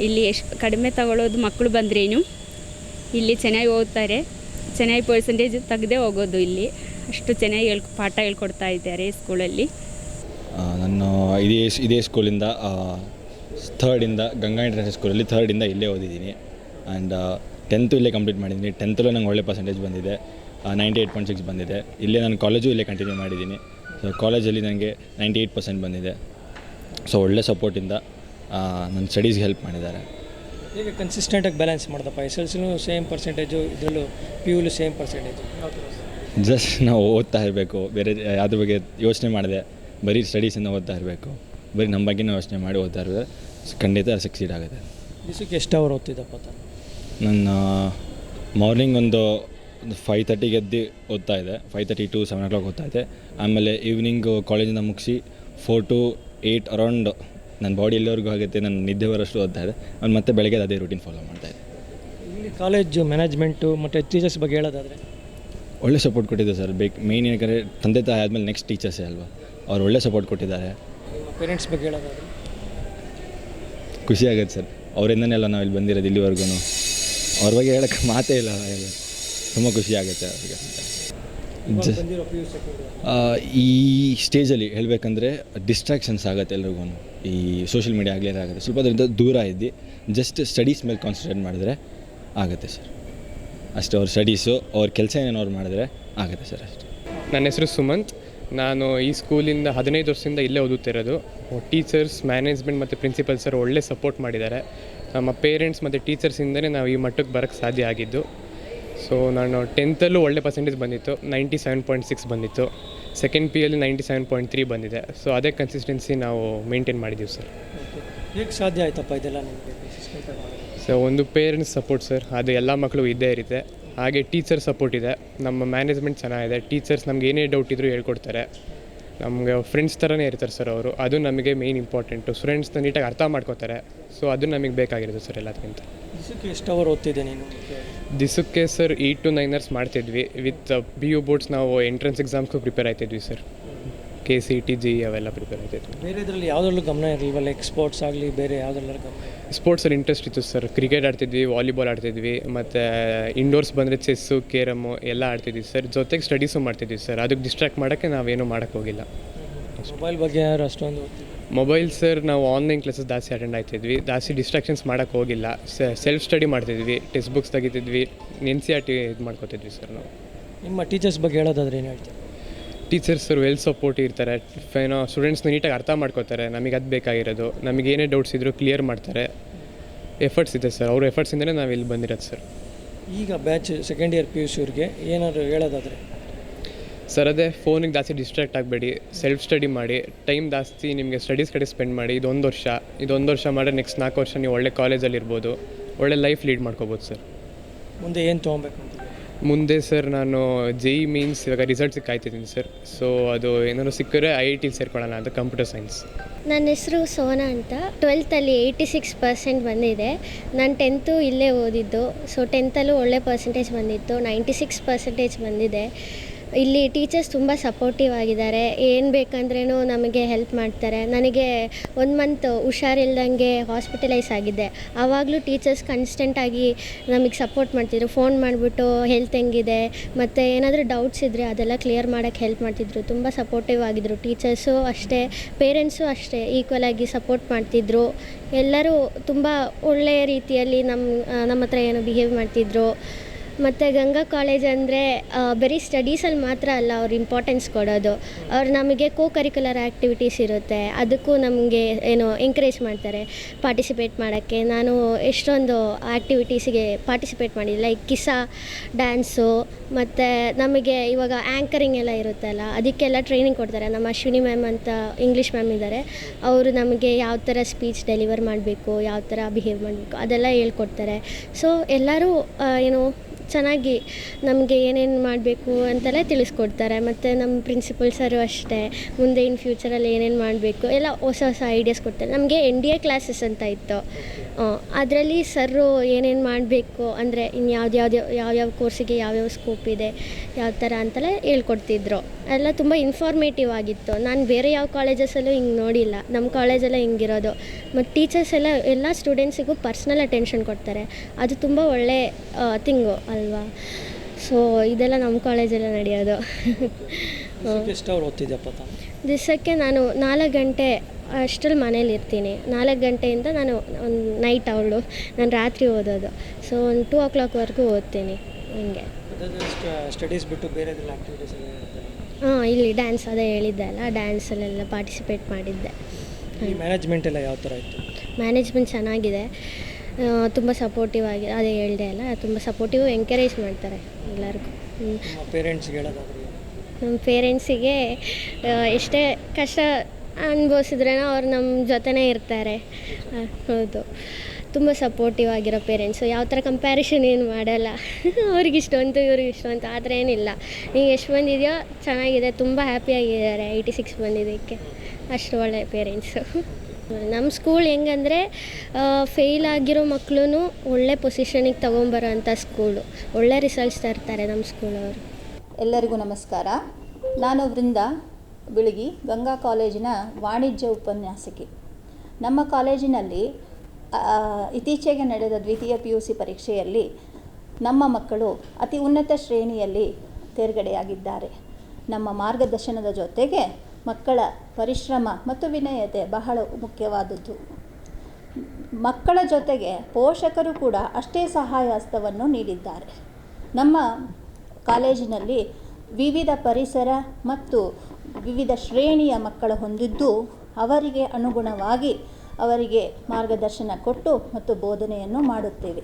ಇಲ್ಲಿ ಎಷ್ಟು ಕಡಿಮೆ ತಗೊಳ್ಳೋದು ಮಕ್ಕಳು ಬಂದ್ರೇನು? ಇಲ್ಲಿ ಚೆನ್ನಾಗಿ ಓದ್ತಾರೆ. ಚೆನ್ನಾಗಿ ಪರ್ಸೆಂಟೇಜ್ ತೆಗ್ದೇ ಹೋಗೋದು ಇಲ್ಲಿ. ಅಷ್ಟು ಚೆನ್ನಾಗಿ ಹೇಳ್, ಪಾಠ ಹೇಳ್ಕೊಡ್ತಾ ಇದ್ದಾರೆ ಸ್ಕೂಲಲ್ಲಿ ನಾನು ಇದೇ ಇದೇ ಸ್ಕೂಲಿಂದ ಥರ್ಡಿಂದ ಗಂಗಾ ಇಂಟರ್ನ್ಯಾಷನಲ್ ಸ್ಕೂಲಲ್ಲಿ ಥರ್ಡಿಂದ ಇಲ್ಲೇ ಓದಿದ್ದೀನಿ. ಆ್ಯಂಡ್ ಟೆಂತು ಇಲ್ಲೇ ಕಂಪ್ಲೀಟ್ ಮಾಡಿದ್ದೀನಿ. ಟೆಂತಲ್ಲೂ ನಂಗೆ ಒಳ್ಳೆ ಪರ್ಸೆಂಟೇಜ್ ಬಂದಿದೆ. ನೈಂಟಿ ಏಯ್ಟ್ ಪಾಯಿಂಟ್ ಸಿಕ್ಸ್ ಬಂದಿದೆ. ಇಲ್ಲೇ ನಾನು ಕಾಲೇಜು ಇಲ್ಲೇ ಕಂಟಿನ್ಯೂ ಮಾಡಿದ್ದೀನಿ. ಕಾಲೇಜಲ್ಲಿ ನನಗೆ ನೈಂಟಿ ಏಯ್ಟ್ ಪರ್ಸೆಂಟ್ ಬಂದಿದೆ. ಸೊ ಒಳ್ಳೆ ಸಪೋರ್ಟಿಂದ ನನ್ನ ಸ್ಟಡೀಸ್ಗೆ ಹೆಲ್ಪ್ ಮಾಡಿದ್ದಾರೆ. ಈಗ ಕನ್ಸಿಸ್ಟೆಂಟಾಗಿ ಬ್ಯಾಲೆನ್ಸ್ ಮಾಡ್ದಪ್ಪ? ಎಸ್ ಎಲ್ ಸಿನೂ ಸೇಮ್ ಪರ್ಸೆಂಟೇಜು ಇದರಲ್ಲೂ ಪಿ ಯುಲು ಸೇಮ್ ಪರ್ಸೆಂಟೇಜು ಜಸ್ಟ್ ನಾವು ಓದ್ತಾ ಇರಬೇಕು. ಬೇರೆ ಅದ್ರ ಬಗ್ಗೆ ಯೋಚನೆ ಮಾಡಿದೆ. ಬರೀ ಸ್ಟಡೀಸಿಂದ ಓದ್ತಾ ಇರಬೇಕು. ಬರೀ ನಮ್ಮ ಬಗ್ಗೆ ಯೋಚನೆ ಮಾಡಿ ಓದ್ತಾ ಇರೋದು. ಖಂಡಿತ ಸಕ್ಸೀಡ್ ಆಗುತ್ತೆ. ದಿವಸಕ್ಕೆ ಎಷ್ಟು ಅವರ್ ಓದ್ತಿದ್ದಪ್ಪ ನನ್ನ ಮಾರ್ನಿಂಗ್ ಒಂದು ಫೈವ್ ತರ್ಟಿಗೆ ಎದ್ದು ಓದ್ತಾ ಇದೆ. Five thirty to seven o'clock ಓದ್ತಾ ಇದೆ. ಆಮೇಲೆ ಈವ್ನಿಂಗ್ ಕಾಲೇಜಿಂದ ಮುಗಿಸಿ ಫೋರ್ ಟು ಏಯ್ಟ್ ಅರೌಂಡ್ ನನ್ನ ಬಾಡಿ ಎಲ್ಲಿವರೆಗೂ ಆಗುತ್ತೆ ನನ್ನ ನಿದ್ದೆ ಬರೋಷ್ಟು ಓದ್ತಾ ಇದೆ. ಅವ್ನು ಮತ್ತೆ ಬೆಳಗ್ಗೆ ಅದೇ ರೂಟೀನ್ ಫಾಲೋ ಮಾಡ್ತಾ ಇದೆ. ಇಲ್ಲಿ ಕಾಲೇಜು ಮ್ಯಾನೇಜ್ಮೆಂಟು ಮತ್ತು ಟೀಚರ್ಸ್ ಬಗ್ಗೆ ಹೇಳೋದಾದರೆ? ಒಳ್ಳೆ ಸಪೋರ್ಟ್ ಕೊಟ್ಟಿದೆ ಸರ್ ಬೇಕು ಮೇಯ್ನ್ ಏನಕ್ಕೆ ತಂದೆ ತಾಯಿ ಆದಮೇಲೆ ನೆಕ್ಸ್ಟ್ ಟೀಚರ್ಸೇ ಅಲ್ವಾ? ಅವ್ರು ಒಳ್ಳೆ ಸಪೋರ್ಟ್ ಕೊಟ್ಟಿದ್ದಾರೆ. ಪೇರೆಂಟ್ಸ್ ಬಗ್ಗೆ ಹೇಳೋದಾದರೆ? ಖುಷಿ ಆಗುತ್ತೆ ಸರ್ ಅವರಿಂದನೇ ಅಲ್ಲ ನಾವು ಇಲ್ಲಿ ಬಂದಿರೋದು ಇಲ್ಲಿವರೆಗೂ ಅವ್ರ ಬಗ್ಗೆ ಹೇಳೋಕ್ಕೆ ಮಾತೇ ಇಲ್ಲ ಎಲ್ಲ ತುಂಬ ಖುಷಿ ಆಗುತ್ತೆ ಅವ್ರಿಗೆ. ಜ ಆ, ಈ ಸ್ಟೇಜಲ್ಲಿ ಹೇಳಬೇಕಂದ್ರೆ ಡಿಸ್ಟ್ರಾಕ್ಷನ್ಸ್ ಆಗುತ್ತೆ ಎಲ್ರಿಗೂ. ಈ ಸೋಷಿಯಲ್ ಮೀಡಿಯಾ ಆಗಲೇ ಆಗುತ್ತೆ ಸ್ವಲ್ಪ ಅದರಿಂದ ದೂರ ಇದ್ದು. ಜಸ್ಟ್ ಸ್ಟಡೀಸ್ ಮೇಲೆ ಕಾನ್ಸಂಟ್ರೇಟ್ ಮಾಡಿದ್ರೆ ಆಗುತ್ತೆ ಸರ್. ಅಷ್ಟೇ ಅವ್ರ ಸ್ಟಡೀಸು ಅವ್ರ ಕೆಲಸ ಏನೇನು ಅವ್ರು ಮಾಡಿದ್ರೆ ಆಗುತ್ತೆ ಸರ್ ಅಷ್ಟೇ. ನನ್ನ ಹೆಸರು ಸುಮಂತ್. ನಾನು ಈ ಸ್ಕೂಲಿಂದ ಹದಿನೈದು ವರ್ಷದಿಂದ ಇಲ್ಲೇ ಓದುತ್ತಿರೋದು. ಟೀಚರ್ಸ್ ಮ್ಯಾನೇಜ್ಮೆಂಟ್ ಮತ್ತು ಪ್ರಿನ್ಸಿಪಲ್ ಸರ್ ಒಳ್ಳೆ ಸಪೋರ್ಟ್ ಮಾಡಿದ್ದಾರೆ. ನಮ್ಮ ಪೇರೆಂಟ್ಸ್ ಮತ್ತು ಟೀಚರ್ಸಿಂದಲೇ ನಾವು ಈ ಮಟ್ಟಕ್ಕೆ ಬರೋಕ್ಕೆ ಸಾಧ್ಯ ಆಗಿದ್ದು. ಸೊ ನಾನು ಟೆಂತಲ್ಲೂ ಒಳ್ಳೆ ಪರ್ಸೆಂಟೇಜ್ ಬಂದಿತ್ತು. ನೈಂಟಿ ಸೆವೆನ್ ಪಾಯಿಂಟ್ ಸಿಕ್ಸ್ ಬಂದಿತ್ತು. ಸೆಕೆಂಡ್ ಪಿ ಯಲ್ಲಿ ನೈಂಟಿ ಸೆವೆನ್ ಪಾಯಿಂಟ್ ತ್ರೀ ಬಂದಿದೆ. ಸೊ ಅದೇ ಕನ್ಸಿಸ್ಟೆನ್ಸಿ ನಾವು ಮೇಂಟೈನ್ ಮಾಡಿದ್ದೀವಿ ಸರ್ ಹೇಗೆ ಸಾಧ್ಯ ಆಯ್ತಪ್ಪ ಇದೆಲ್ಲ ನಿಮಗೆ? ಸೊ ಒಂದು ಪೇರೆಂಟ್ಸ್ ಸಪೋರ್ಟ್ ಸರ್ ಅದು ಎಲ್ಲ ಮಕ್ಕಳು ಇದ್ದೇ ಇರುತ್ತೆ. ಹಾಗೆ ಟೀಚರ್ ಸಪೋರ್ಟ್ ಇದೆ. ನಮ್ಮ ಮ್ಯಾನೇಜ್ಮೆಂಟ್ ಚೆನ್ನಾಗಿದೆ. ಟೀಚರ್ಸ್ ನಮ್ಗೆ ಏನೇ ಡೌಟ್ ಇದ್ದರೂ ಹೇಳ್ಕೊಡ್ತಾರೆ. ನಮಗೆ ಫ್ರೆಂಡ್ಸ್ ಥರನೇ ಇರ್ತಾರೆ ಸರ್ ಅವರು. ಅದು ನಮಗೆ ಮೇಯ್ನ್ ಇಂಪಾರ್ಟೆಂಟು ಫ್ರೆಂಡ್ಸ್ನ ನೀಟಾಗಿ ಅರ್ಥ ಮಾಡ್ಕೋತಾರೆ. ಸೊ ಅದು ನಮಗೆ ಬೇಕಾಗಿರೋದು ಸರ್ ಎಲ್ಲದಕ್ಕಿಂತ. ಎಷ್ಟು ಅವರ್ ಓದ್ತಿದ್ದೆ ನೀನು? ದಿವಸಕ್ಕೆ sir eight to nine hours ಮಾಡ್ತಿದ್ವಿ. ವಿತ್ ಬಿ ಯು ಬೋರ್ಡ್ಸ್ ನಾವು ಎಂಟ್ರೆನ್ಸ್ ಎಕ್ಸಾಮ್ಸ್ಗೂ ಪ್ರಿಪೇರ್ ಆಯ್ತಿದ್ವಿ sir. K C T G ಅವೆಲ್ಲ ಪ್ರಿಪೇರ್ ಆಯ್ತಿದ್ವಿ ಬೇರೆ ಇದರಲ್ಲಿ ಯಾವುದ್ರಲ್ಲೂ ಗಮನ ಇರಲಿಲ್ಲ ಲೈಕ್ ಸ್ಪೋರ್ಟ್ಸ್ ಆಗಲಿ ಬೇರೆ ಯಾವುದ್ರಲ್ಲಾರು ಗಮನ? ಸ್ಪೋರ್ಟ್ಸಲ್ಲಿ ಇಂಟ್ರೆಸ್ಟ್ ಇತ್ತು ಸರ್. ಕ್ರಿಕೆಟ್ ಆಡ್ತಿದ್ವಿ ವಾಲಿಬಾಲ್ ಆಡ್ತಿದ್ವಿ ಮತ್ತು ಇಂಡೋರ್ಸ್ ಬಂದರೆ ಚೆಸ್ಸು ಕೇರಮ್ಮು ಎಲ್ಲ ಆಡ್ತಿದ್ವಿ ಸರ್. ಜೊತೆಗೆ ಸ್ಟಡೀಸು ಮಾಡ್ತಿದ್ವಿ ಸರ್. ಅದಕ್ಕೆ ಡಿಸ್ಟ್ರಾಕ್ಟ್ ಮಾಡೋಕ್ಕೆ ನಾವೇನು ಮಾಡೋಕ್ಕೋಗಿಲ್ಲ ಮೊಬೈಲ್ ಬಗ್ಗೆ ಯಾರು ಅಷ್ಟೊಂದು ಮೊಬೈಲ್ ಸರ್ ನಾವು ಆನ್ಲೈನ್ ಕ್ಲಾಸಸ್ ಜಾಸ್ತಿ ಅಟೆಂಡ್ ಆಗ್ತಿದ್ವಿ. ಜಾಸ್ತಿ ಡಿಸ್ಟ್ರಾಕ್ಷನ್ಸ್ ಮಾಡೋಕ್ಕೆ ಹೋಗಿಲ್ಲ. ಸೆಲ್ಫ್ ಸ್ಟಡಿ ಮಾಡ್ತಿದ್ವಿ. ಟೆಕ್ಸ್ಟ್ ಬುಕ್ಸ್ ತೆಗಿತಿದ್ವಿ ಎನ್ ಸಿ ಆರ್ ಟಿ ಇದು ಮಾಡ್ಕೋತಿದ್ವಿ ಸರ್ ನಾವು. ನಿಮ್ಮ ಟೀಚರ್ಸ್ ಬಗ್ಗೆ ಹೇಳೋದಾದ್ರೆ ಏನು ಹೇಳ್ತೀವಿ ಟೀಚರ್ಸ್ ಸರ್ ವೆಲ್ ಸಪೋರ್ಟ್ ಇರ್ತಾರೆ. ಏನೋ ಸ್ಟೂಡೆಂಟ್ಸ್ನ ನೀಟಾಗಿ ಅರ್ಥ ಮಾಡ್ಕೋತಾರೆ. ನಮಗೆ ಅದು ಬೇಕಾಗಿರೋದು. ನಮಗೆ ಏನೇ ಡೌಟ್ಸ್ ಇದ್ದರೂ ಕ್ಲಿಯರ್ ಮಾಡ್ತಾರೆ. ಎಫರ್ಟ್ಸ್ ಇದೆ ಸರ್ ಅವ್ರ ಎಫರ್ಟ್ಸಿಂದಲೇ ನಾವು ಇಲ್ಲಿ ಬಂದಿರೋದು ಸರ್ ಈಗ batch second year P U C ಅವ್ರಿಗೆ ಏನಾದ್ರು ಹೇಳೋದಾದರೆ? ಸರ್ ಅದೇ ಫೋನಿಗೆ ಜಾಸ್ತಿ ಡಿಸ್ಟ್ರಾಕ್ಟ್ ಆಗಬೇಡಿ ಸೆಲ್ಫ್ ಸ್ಟಡಿ ಮಾಡಿ ಟೈಮ್ ಜಾಸ್ತಿ ನಿಮಗೆ ಸ್ಟಡೀಸ್ ಕಡೆ ಸ್ಪೆಂಡ್ ಮಾಡಿ ಇದೊಂದು ವರ್ಷ ಇದೊಂದು ವರ್ಷ ಮಾಡಿ ನೆಕ್ಸ್ಟ್ ನಾಲ್ಕು ವರ್ಷ ನೀವು ಒಳ್ಳೆ ಕಾಲೇಜಲ್ಲಿ ಇರ್ಬೋದು ಒಳ್ಳೆ ಲೈಫ್ ಲೀಡ್ ಮಾಡ್ಕೋಬೋದು ಸರ್. ಮುಂದೆ ಏನು ತೊಗೊಬೇಕು ಅಂತ? ಮುಂದೆ ಸರ್ ನಾನು ಜೆ ಇ ಮೀನ್ಸ್ ಇವಾಗ ರಿಸಲ್ಟ್ ಸಿಕ್ಕಾಯ್ತಿದ್ದೀನಿ ಸರ್. ಸೊ ಅದು ಏನಾದ್ರು ಸಿಕ್ಕರೆ ಐ ಐ ಟಿ ಸೇರ್ಕೊಳ್ಳೋಣ ಅಂತ ಕಂಪ್ಯೂಟರ್ ಸೈನ್ಸ್ ನನ್ನ ಹೆಸರು ಸೋನಾ ಅಂತ. ಟ್ವೆಲ್ತಲ್ಲಿ ಏಯ್ಟಿ ಸಿಕ್ಸ್ ಪರ್ಸೆಂಟ್ ಬಂದಿದೆ. ನಾನು ಟೆಂತು ಇಲ್ಲೇ ಓದಿದ್ದು. ಸೊ ಟೆಂತಲ್ಲೂ ಒಳ್ಳೆ ಪರ್ಸೆಂಟೇಜ್ ಬಂದಿತ್ತು. ನೈಂಟಿ ಸಿಕ್ಸ್ ಪರ್ಸೆಂಟೇಜ್ ಬಂದಿದೆ. ಇಲ್ಲಿ ಟೀಚರ್ಸ್ ತುಂಬ ಸಪೋರ್ಟಿವ್ ಆಗಿದ್ದಾರೆ. ಏನು ಬೇಕಂದ್ರೂ ನಮಗೆ ಹೆಲ್ಪ್ ಮಾಡ್ತಾರೆ. ನನಗೆ ಒಂದು ಮಂತ್ ಹುಷಾರಿಲ್ದಂಗೆ ಹಾಸ್ಪಿಟಲೈಸ್ ಆಗಿದ್ದೆ. ಆವಾಗಲೂ ಟೀಚರ್ಸ್ ಕನ್ಸ್ಟೆಂಟಾಗಿ ನಮಗೆ ಸಪೋರ್ಟ್ ಮಾಡ್ತಿದ್ರು. ಫೋನ್ ಮಾಡಿಬಿಟ್ಟು ಹೆಲ್ತ್ ಹೆಂಗಿದೆ, ಮತ್ತು ಏನಾದರೂ ಡೌಟ್ಸ್ ಇದ್ದರೆ ಅದೆಲ್ಲ ಕ್ಲಿಯರ್ ಮಾಡೋಕ್ಕೆ ಹೆಲ್ಪ್ ಮಾಡ್ತಿದ್ರು. ತುಂಬ ಸಪೋರ್ಟಿವ್ ಆಗಿದ್ದರು ಟೀಚರ್ಸು ಅಷ್ಟೇ ಪೇರೆಂಟ್ಸು ಅಷ್ಟೇ ಈಕ್ವಲಾಗಿ ಸಪೋರ್ಟ್ ಮಾಡ್ತಿದ್ರು. ಎಲ್ಲರೂ ತುಂಬ ಒಳ್ಳೆಯ ರೀತಿಯಲ್ಲಿ ನಮ್ಮ ನಮ್ಮ ಹತ್ರ ಏನು ಬಿಹೇವ್ ಮಾಡ್ತಿದ್ರು. ಮತ್ತು ಗಂಗಾ ಕಾಲೇಜ್ ಅಂದರೆ ಬರೀ ಸ್ಟಡೀಸಲ್ಲಿ ಮಾತ್ರ ಅಲ್ಲ, ಅವ್ರು ಇಂಪಾರ್ಟೆನ್ಸ್ ಕೊಡೋದು. ಅವ್ರು ನಮಗೆ ಕೋ ಕರಿಕ್ಯುಲರ್ ಆ್ಯಕ್ಟಿವಿಟೀಸ್ ಇರುತ್ತೆ. ಅದಕ್ಕೂ ನಮಗೆ ಏನು ಎಂಕರೇಜ್ ಮಾಡ್ತಾರೆ ಪಾರ್ಟಿಸಿಪೇಟ್ ಮಾಡೋಕ್ಕೆ. ನಾನು ಎಷ್ಟೊಂದು ಆ್ಯಕ್ಟಿವಿಟೀಸಿಗೆ ಪಾರ್ಟಿಸಿಪೇಟ್ ಮಾಡಿದ್ದೆ ಲೈಕ್ ಕಿಸಾ ಡ್ಯಾನ್ಸು ಮತ್ತು ನಮಗೆ ಇವಾಗ ಆ್ಯಂಕರಿಂಗ್ ಎಲ್ಲ ಇರುತ್ತಲ್ಲ, ಅದಕ್ಕೆಲ್ಲ ಟ್ರೈನಿಂಗ್ ಕೊಡ್ತಾರೆ. ನಮ್ಮ ಅಶ್ವಿನಿ ಮ್ಯಾಮ್ ಅಂತ ಇಂಗ್ಲೀಷ್ ಮ್ಯಾಮ್ ಇದ್ದಾರೆ. ಅವರು ನಮಗೆ ಯಾವ ಥರ ಸ್ಪೀಚ್ ಡೆಲಿವರ್ ಮಾಡಬೇಕು, ಯಾವ ಥರ ಬಿಹೇವ್ ಮಾಡಬೇಕು, ಅದೆಲ್ಲ ಹೇಳ್ಕೊಡ್ತಾರೆ. ಸೊ ಎಲ್ಲರೂ ಏನು ಚೆನ್ನಾಗಿ ನಮಗೆ ಏನೇನು ಮಾಡಬೇಕು ಅಂತೆಲ್ಲ ತಿಳಿಸ್ಕೊಡ್ತಾರೆ. ಮತ್ತು ನಮ್ಮ ಪ್ರಿನ್ಸಿಪಲ್ ಸರು ಅಷ್ಟೇ, ಮುಂದೆ ಇನ್ ಫ್ಯೂಚರಲ್ಲಿ ಏನೇನು ಮಾಡಬೇಕು, ಎಲ್ಲ ಹೊಸ ಹೊಸ ಐಡಿಯಾಸ್ ಕೊಡ್ತಾರೆ. ನಮಗೆ ಎನ್ ಡಿ ಎ ಕ್ಲಾಸಸ್ ಅಂತ ಇತ್ತು. ಅದರಲ್ಲಿ ಸರ್ರು ಏನೇನು ಮಾಡಬೇಕು ಅಂದರೆ ಇನ್ನು ಯಾವ್ದು ಯಾವ್ದು ಯಾವ್ಯಾವ ಕೋರ್ಸಿಗೆ ಯಾವ್ಯಾವ ಸ್ಕೋಪ್ ಇದೆ ಯಾವ ಥರ ಅಂತೆಲ್ಲ ಹೇಳ್ಕೊಡ್ತಿದ್ರು. ಎಲ್ಲ ತುಂಬ ಇನ್ಫಾರ್ಮೇಟಿವ್ ಆಗಿತ್ತು. ನಾನು ಬೇರೆ ಯಾವ ಕಾಲೇಜಸಲ್ಲೂ ಹಿಂಗೆ ನೋಡಿಲ್ಲ. ನಮ್ಮ ಕಾಲೇಜೆಲ್ಲ ಹಿಂಗಿರೋದು. ಮತ್ತು ಟೀಚರ್ಸ್ ಎಲ್ಲ ಎಲ್ಲ ಸ್ಟೂಡೆಂಟ್ಸಿಗೂ ಪರ್ಸ್ನಲ್ ಅಟೆನ್ಷನ್ ಕೊಡ್ತಾರೆ. ಅದು ತುಂಬ ಒಳ್ಳೆ ಥಿಂಗು ಅಲ್ವಾ? ಸೊ ಇದೆಲ್ಲ ನಮ್ಮ ಕಾಲೇಜೆಲ್ಲ ನಡೆಯೋದು. ದಿವ್ಸಕ್ಕೆ ನಾನು ನಾಲ್ಕು ಗಂಟೆ ಅಷ್ಟರಲ್ಲಿ ಮನೇಲಿ ಇರ್ತೀನಿ. ನಾಲ್ಕು ಗಂಟೆಯಿಂದ ನಾನು ಒಂದು ನೈಟ್ ಅವಳು. ನಾನು ರಾತ್ರಿ ಓದೋದು. ಸೊ ಒಂದು ಟೂ ಓ ಕ್ಲಾಕ್ವರೆಗೂ ಓದ್ತೀನಿ. ಹಿಂಗೆ. ಸ್ಟಡೀಸ್ ಬಿಟ್ಟು ಬೇರೆ ಹಾಂ ಇಲ್ಲಿ ಡ್ಯಾನ್ಸ್ ಅದೇ ಹೇಳಿದ್ದೆ ಅಲ್ಲ? ಡ್ಯಾನ್ಸಲ್ಲೆಲ್ಲ ಪಾರ್ಟಿಸಿಪೇಟ್ ಮಾಡಿದ್ದೆ. ಮ್ಯಾನೇಜ್ಮೆಂಟ್ ಎಲ್ಲ ಯಾವ ಥರ ಇತ್ತು? ಮ್ಯಾನೇಜ್ಮೆಂಟ್ ಚೆನ್ನಾಗಿದೆ. ತುಂಬ ಸಪೋರ್ಟಿವ್ ಆಗಿ ಅದೇ ಹೇಳಿದೆ ಅಲ್ಲ? ತುಂಬ ಸಪೋರ್ಟಿವ್ ಎಂಕರೇಜ್ ಮಾಡ್ತಾರೆ ಎಲ್ಲರಿಗೂ. ಪೇರೆಂಟ್ಸ್ಗೆ? ನಮ್ಮ ಪೇರೆಂಟ್ಸಿಗೆ ಎಷ್ಟೇ ಕಷ್ಟ ಅನುಭವಿಸಿದ್ರೆ ಅವ್ರು ನಮ್ಮ ಜೊತೆನೇ ಇರ್ತಾರೆ. ಹೌದು. ತುಂಬ ಸಪೋರ್ಟಿವ್ ಆಗಿರೋ ಪೇರೆಂಟ್ಸು ಯಾವ ಥರ ಕಂಪ್ಯಾರಿಷನ್ ಏನು ಮಾಡಲ್ಲ. ಅವ್ರಿಗೆ ಅಂತ ಇವ್ರಿಗೆ ಇಷ್ಟು ಅಂತ ಥರ ಏನಿಲ್ಲ. ನೀವು ಎಷ್ಟು ಬಂದಿದೆಯೋ ಚೆನ್ನಾಗಿದೆ. ತುಂಬ ಹ್ಯಾಪಿಯಾಗಿದ್ದಾರೆ ಏಯ್ಟಿ ಸಿಕ್ಸ್ ಬಂದಿದ್ದಕ್ಕೆ. ಅಷ್ಟು ಒಳ್ಳೆಯ ಪೇರೆಂಟ್ಸು ನಮ್ಮ ಸ್ಕೂಲ್ ಹೆಂಗಂದರೆ ಫೇಲ್ ಆಗಿರೋ ಮಕ್ಕಳು ಒಳ್ಳೆ ಪೊಸಿಷನಿಗೆ ತೊಗೊಂಬರೋ ಅಂಥ ಸ್ಕೂಲು ಒಳ್ಳೆ ರಿಸಲ್ಟ್ಸ್ ತರ್ತಾರೆ ನಮ್ಮ ಸ್ಕೂಲವರು ಎಲ್ಲರಿಗೂ ನಮಸ್ಕಾರ. ನಾನು ವೃಂದ ಬಿಳಿಗಿ ಗಂಗಾ ಕಾಲೇಜಿನ ವಾಣಿಜ್ಯ ಉಪನ್ಯಾಸಕಿ. ನಮ್ಮ ಕಾಲೇಜಿನಲ್ಲಿ ಇತ್ತೀಚೆಗೆ ನಡೆದ ದ್ವಿತೀಯ ಪಿ ಯು ಸಿ ಪರೀಕ್ಷೆಯಲ್ಲಿ ನಮ್ಮ ಮಕ್ಕಳು ಅತಿ ಉನ್ನತ ಶ್ರೇಣಿಯಲ್ಲಿ ತೇರ್ಗಡೆಯಾಗಿದ್ದಾರೆ. ನಮ್ಮ ಮಾರ್ಗದರ್ಶನದ ಜೊತೆಗೆ ಮಕ್ಕಳ ಪರಿಶ್ರಮ ಮತ್ತು ವಿನಯತೆ ಬಹಳ ಮುಖ್ಯವಾದದ್ದು. ಮಕ್ಕಳ ಜೊತೆಗೆ ಪೋಷಕರು ಕೂಡ ಅಷ್ಟೇ ಸಹಾಯ ಹಸ್ತವನ್ನು ನೀಡಿದ್ದಾರೆ. ನಮ್ಮ ಕಾಲೇಜಿನಲ್ಲಿ ವಿವಿಧ ಪರಿಸರ ಮತ್ತು ವಿವಿಧ ಶ್ರೇಣಿಯ ಮಕ್ಕಳು ಹೊಂದಿದ್ದು ಅವರಿಗೆ ಅನುಗುಣವಾಗಿ ಅವರಿಗೆ ಮಾರ್ಗದರ್ಶನ ಕೊಟ್ಟು ಮತ್ತು ಬೋಧನೆಯನ್ನು ಮಾಡುತ್ತೇವೆ.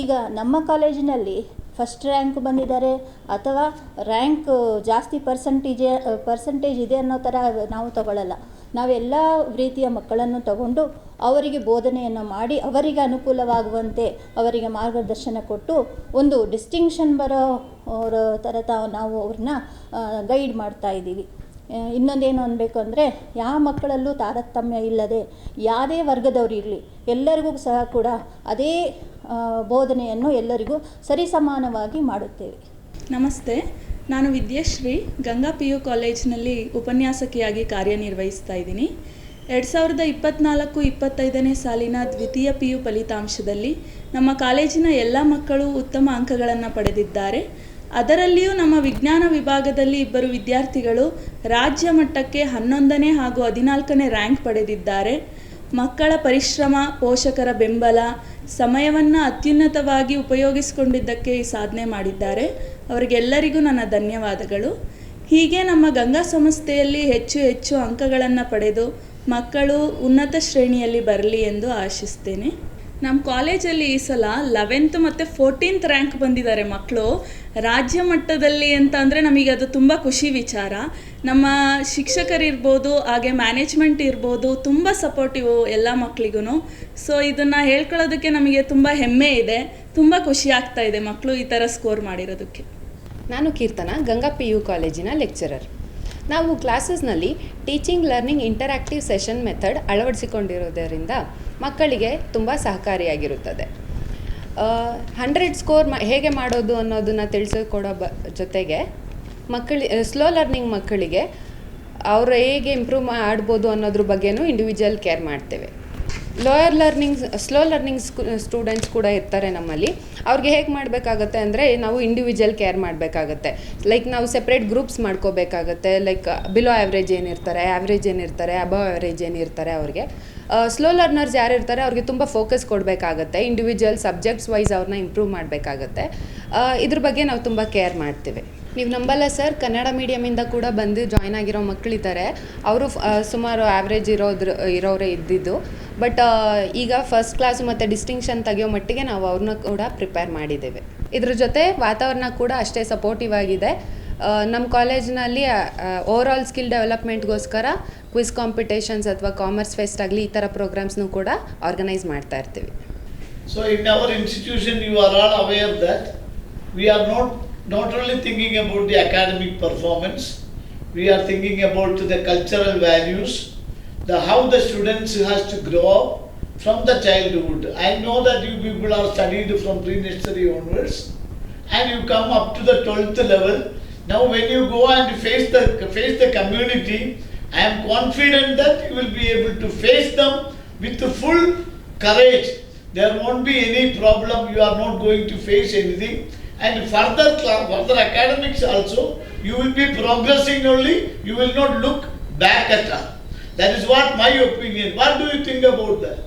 ಈಗ ನಮ್ಮ ಕಾಲೇಜಿನಲ್ಲಿ ಫಸ್ಟ್ ರ್ಯಾಂಕ್ ಬಂದಿದ್ದಾರೆ ಅಥವಾ ರ್ಯಾಂಕ್ ಜಾಸ್ತಿ ಪರ್ಸಂಟೇಜ್ ಪರ್ಸಂಟೇಜ್ ಇದೆ ಅನ್ನೋ ಥರ ನಾವು ತಗೊಳ್ಳಲ್ಲ. ನಾವೆಲ್ಲ ರೀತಿಯ ಮಕ್ಕಳನ್ನು ತಗೊಂಡು ಅವರಿಗೆ ಬೋಧನೆಯನ್ನು ಮಾಡಿ ಅವರಿಗೆ ಅನುಕೂಲವಾಗುವಂತೆ ಅವರಿಗೆ ಮಾರ್ಗದರ್ಶನ ಕೊಟ್ಟು ಒಂದು ಡಿಸ್ಟಿಂಕ್ಷನ್ ಬರೋ ಅವರ ಥರ ತಾವು ನಾವು ಅವ್ರನ್ನ ಗೈಡ್ ಮಾಡ್ತಾ ಇದ್ದೀವಿ. ಇನ್ನೊಂದೇನು ಅನ್ನಬೇಕು ಅಂದರೆ, ಯಾವ ಮಕ್ಕಳಲ್ಲೂ ತಾರತಮ್ಯ ಇಲ್ಲದೆ, ಯಾವುದೇ ವರ್ಗದವರು ಇರಲಿ, ಎಲ್ಲರಿಗೂ ಸಹ ಕೂಡ ಅದೇ ಬೋಧನೆಯನ್ನು ಎಲ್ಲರಿಗೂ ಸರಿಸಮಾನವಾಗಿ ಮಾಡುತ್ತೇವೆ. ನಮಸ್ತೆ. ನಾನು ವಿದ್ಯಾಶ್ರೀ, ಗಂಗಾ ಪಿ ಯು ಕಾಲೇಜಿನಲ್ಲಿ ಉಪನ್ಯಾಸಕಿಯಾಗಿ ಕಾರ್ಯನಿರ್ವಹಿಸ್ತಾ ಇದ್ದೀನಿ. ಎರಡು ಸಾವಿರದ ಇಪ್ಪತ್ತ್ನಾಲ್ಕು ಇಪ್ಪತ್ತೈದನೇ ಸಾಲಿನ ದ್ವಿತೀಯ ಪಿ ಯು ಫಲಿತಾಂಶದಲ್ಲಿ ನಮ್ಮ ಕಾಲೇಜಿನ ಎಲ್ಲ ಮಕ್ಕಳು ಉತ್ತಮ ಅಂಕಗಳನ್ನು ಪಡೆದಿದ್ದಾರೆ. ಅದರಲ್ಲಿಯೂ ನಮ್ಮ ವಿಜ್ಞಾನ ವಿಭಾಗದಲ್ಲಿ ಇಬ್ಬರು ವಿದ್ಯಾರ್ಥಿಗಳು ರಾಜ್ಯ ಮಟ್ಟಕ್ಕೆ ಹನ್ನೊಂದನೇ ಹಾಗೂ ಹದಿನಾಲ್ಕನೇ ರ್ಯಾಂಕ್ ಪಡೆದಿದ್ದಾರೆ. ಮಕ್ಕಳ ಪರಿಶ್ರಮ, ಪೋಷಕರ ಬೆಂಬಲ, ಸಮಯವನ್ನು ಅತ್ಯುನ್ನತವಾಗಿ ಉಪಯೋಗಿಸಿಕೊಂಡಿದ್ದಕ್ಕೆ ಈ ಸಾಧನೆ ಮಾಡಿದ್ದಾರೆ. ಅವರಿಗೆಲ್ಲರಿಗೂ ನನ್ನ ಧನ್ಯವಾದಗಳು. ಹೀಗೆ ನಮ್ಮ ಗಂಗಾ ಸಂಸ್ಥೆಯಲ್ಲಿ ಹೆಚ್ಚು ಹೆಚ್ಚು ಅಂಕಗಳನ್ನು ಪಡೆದು ಮಕ್ಕಳು ಉನ್ನತ ಶ್ರೇಣಿಯಲ್ಲಿ ಬರಲಿ ಎಂದು ಆಶಿಸ್ತೇನೆ. ನಮ್ಮ ಕಾಲೇಜಲ್ಲಿ ಈ ಸಲ ಲೆವೆಂತ್ ಮತ್ತು ಫೋರ್ಟೀನ್ತ್ ರ್ಯಾಂಕ್ ಬಂದಿದ್ದಾರೆ ಮಕ್ಕಳು ರಾಜ್ಯ ಮಟ್ಟದಲ್ಲಿ ಅಂತ ಅಂದರೆ ನಮಗೆ ಅದು ತುಂಬ ಖುಷಿ ವಿಚಾರ. ನಮ್ಮ ಶಿಕ್ಷಕರಿರ್ಬೋದು ಹಾಗೆ ಮ್ಯಾನೇಜ್ಮೆಂಟ್ ಇರ್ಬೋದು, ತುಂಬ ಸಪೋರ್ಟಿವ್ ಎಲ್ಲ ಮಕ್ಕಳಿಗೂ ಸೊ ಇದನ್ನು ಹೇಳ್ಕೊಳ್ಳೋದಕ್ಕೆ ನಮಗೆ ತುಂಬ ಹೆಮ್ಮೆ ಇದೆ. ತುಂಬ ಖುಷಿ ಆಗ್ತಾ ಇದೆ ಮಕ್ಕಳು ಈ ಥರ ಸ್ಕೋರ್ ಮಾಡಿರೋದಕ್ಕೆ. ನಾನು ಕೀರ್ತನ ಗಂಗಾ ಪಿ ಯು ಕಾಲೇಜಿನ ಲೆಕ್ಚರರ್ ನಾವು ಕ್ಲಾಸಸ್ನಲ್ಲಿ teaching learning interactive session method ಅಳವಡಿಸಿಕೊಂಡಿರೋದರಿಂದ ಮಕ್ಕಳಿಗೆ ತುಂಬ ಸಹಕಾರಿಯಾಗಿರುತ್ತದೆ. ಹಂಡ್ರೆಡ್ ಸ್ಕೋರ್ ಮ, ಹೇಗೆ ಮಾಡೋದು ಅನ್ನೋದನ್ನು ತಿಳಿಸಿಕೊಡೋ ಬ, ಜೊತೆಗೆ ಮಕ್ಕಳಿ ಸ್ಲೋ ಲರ್ನಿಂಗ್ ಮಕ್ಕಳಿಗೆ ಅವರು ಹೇಗೆ ಇಂಪ್ರೂವ್ ಮಾಡ್ಬೋದು ಅನ್ನೋದ್ರ ಬಗ್ಗೆನೂ ಇಂಡಿವಿಜುವಲ್ ಕೇರ್ ಮಾಡ್ತೇವೆ. Lower learning slow learning students ಕೂಡ ಇರ್ತಾರೆ ನಮ್ಮಲ್ಲಿ. ಅವ್ರಿಗೆ ಹೇಗೆ ಮಾಡಬೇಕಾಗತ್ತೆ ಅಂದರೆ ನಾವು ಇಂಡಿವಿಜುವಲ್ ಕೇರ್ ಮಾಡಬೇಕಾಗತ್ತೆ. ಲೈಕ್ ನಾವು ಸೆಪ್ರೇಟ್ ಗ್ರೂಪ್ಸ್ ಮಾಡ್ಕೋಬೇಕಾಗತ್ತೆ. ಲೈಕ್ ಬಿಲೋ ಆ್ಯಾವ್ರೇಜ್ ಏನಿರ್ತಾರೆ ಆ್ಯಾವ್ರೇಜ್ ಏನಿರ್ತಾರೆ ಅಬವ್ ಆ್ಯಾವ್ರೇಜ್ ಏನಿರ್ತಾರೆ ಅವ್ರಿಗೆ. ಸ್ಲೋ ಲರ್ನರ್ಸ್ ಯಾರು ಇರ್ತಾರೆ, ಅವ್ರಿಗೆ ತುಂಬ ಫೋಕಸ್ ಕೊಡಬೇಕಾಗತ್ತೆ. ಇಂಡಿವಿಜುವಲ್ ಸಬ್ಜೆಕ್ಟ್ಸ್ ವೈಸ್ ಅವ್ರನ್ನ ಇಂಪ್ರೂವ್ ಮಾಡಬೇಕಾಗತ್ತೆ. ಇದ್ರ ಬಗ್ಗೆ ನಾವು ತುಂಬ ಕೇರ್ ಮಾಡ್ತೀವಿ. ನೀವು ನಂಬಲ್ಲ ಸರ್ ಕನ್ನಡ ಮೀಡಿಯಮಿಂದ ಕೂಡ ಬಂದು ಜಾಯ್ನ್ ಆಗಿರೋ ಮಕ್ಕಳಿದ್ದಾರೆ ಅವರು ಸುಮಾರು ಆ್ಯಾವ್ರೇಜ್ ಇರೋದ್ರ, ಇರೋರೇ ಇದ್ದಿದ್ದು. ಬಟ್ ಈಗ ಫಸ್ಟ್ ಕ್ಲಾಸು ಮತ್ತು ಡಿಸ್ಟಿಂಕ್ಷನ್ ತೆಗೆಯೋ ಮಟ್ಟಿಗೆ ನಾವು ಅವ್ರನ್ನ ಕೂಡ ಪ್ರಿಪೇರ್ ಮಾಡಿದ್ದೇವೆ. ಇದ್ರ ಜೊತೆ ವಾತಾವರಣ ಕೂಡ ಅಷ್ಟೇ ಸಪೋರ್ಟಿವ್ ಆಗಿದೆ. ನಮ್ಮ ಕಾಲೇಜಿನಲ್ಲಿ over all skill ಡೆವಲಪ್ಮೆಂಟ್ಗೋಸ್ಕರ quiz competitions ಅಥವಾ ಕಾಮರ್ಸ್ ಫೆಸ್ಟ್ ಆಗಲಿ ಈ ಥರ ಪ್ರೋಗ್ರಾಮ್ಸ್ನು ಕೂಡ ಆರ್ಗನೈಸ್ ಮಾಡ್ತಾ ಇರ್ತೀವಿ So in our institution, you are all aware that we are not, not only thinking about the academic performance, we are thinking about the cultural values, the how the students has to grow up from the childhood. I know that you people are studied from pre-nursery onwards, and you come up to the twelfth level. now when you go and face the, face the community, I am confident that you will be able to face them with the full courage. There won't be any problem, you are not going to face anything. And further, further academics also, you will be progressing only, you will not look back at all. That is what my opinion. What do you think about that?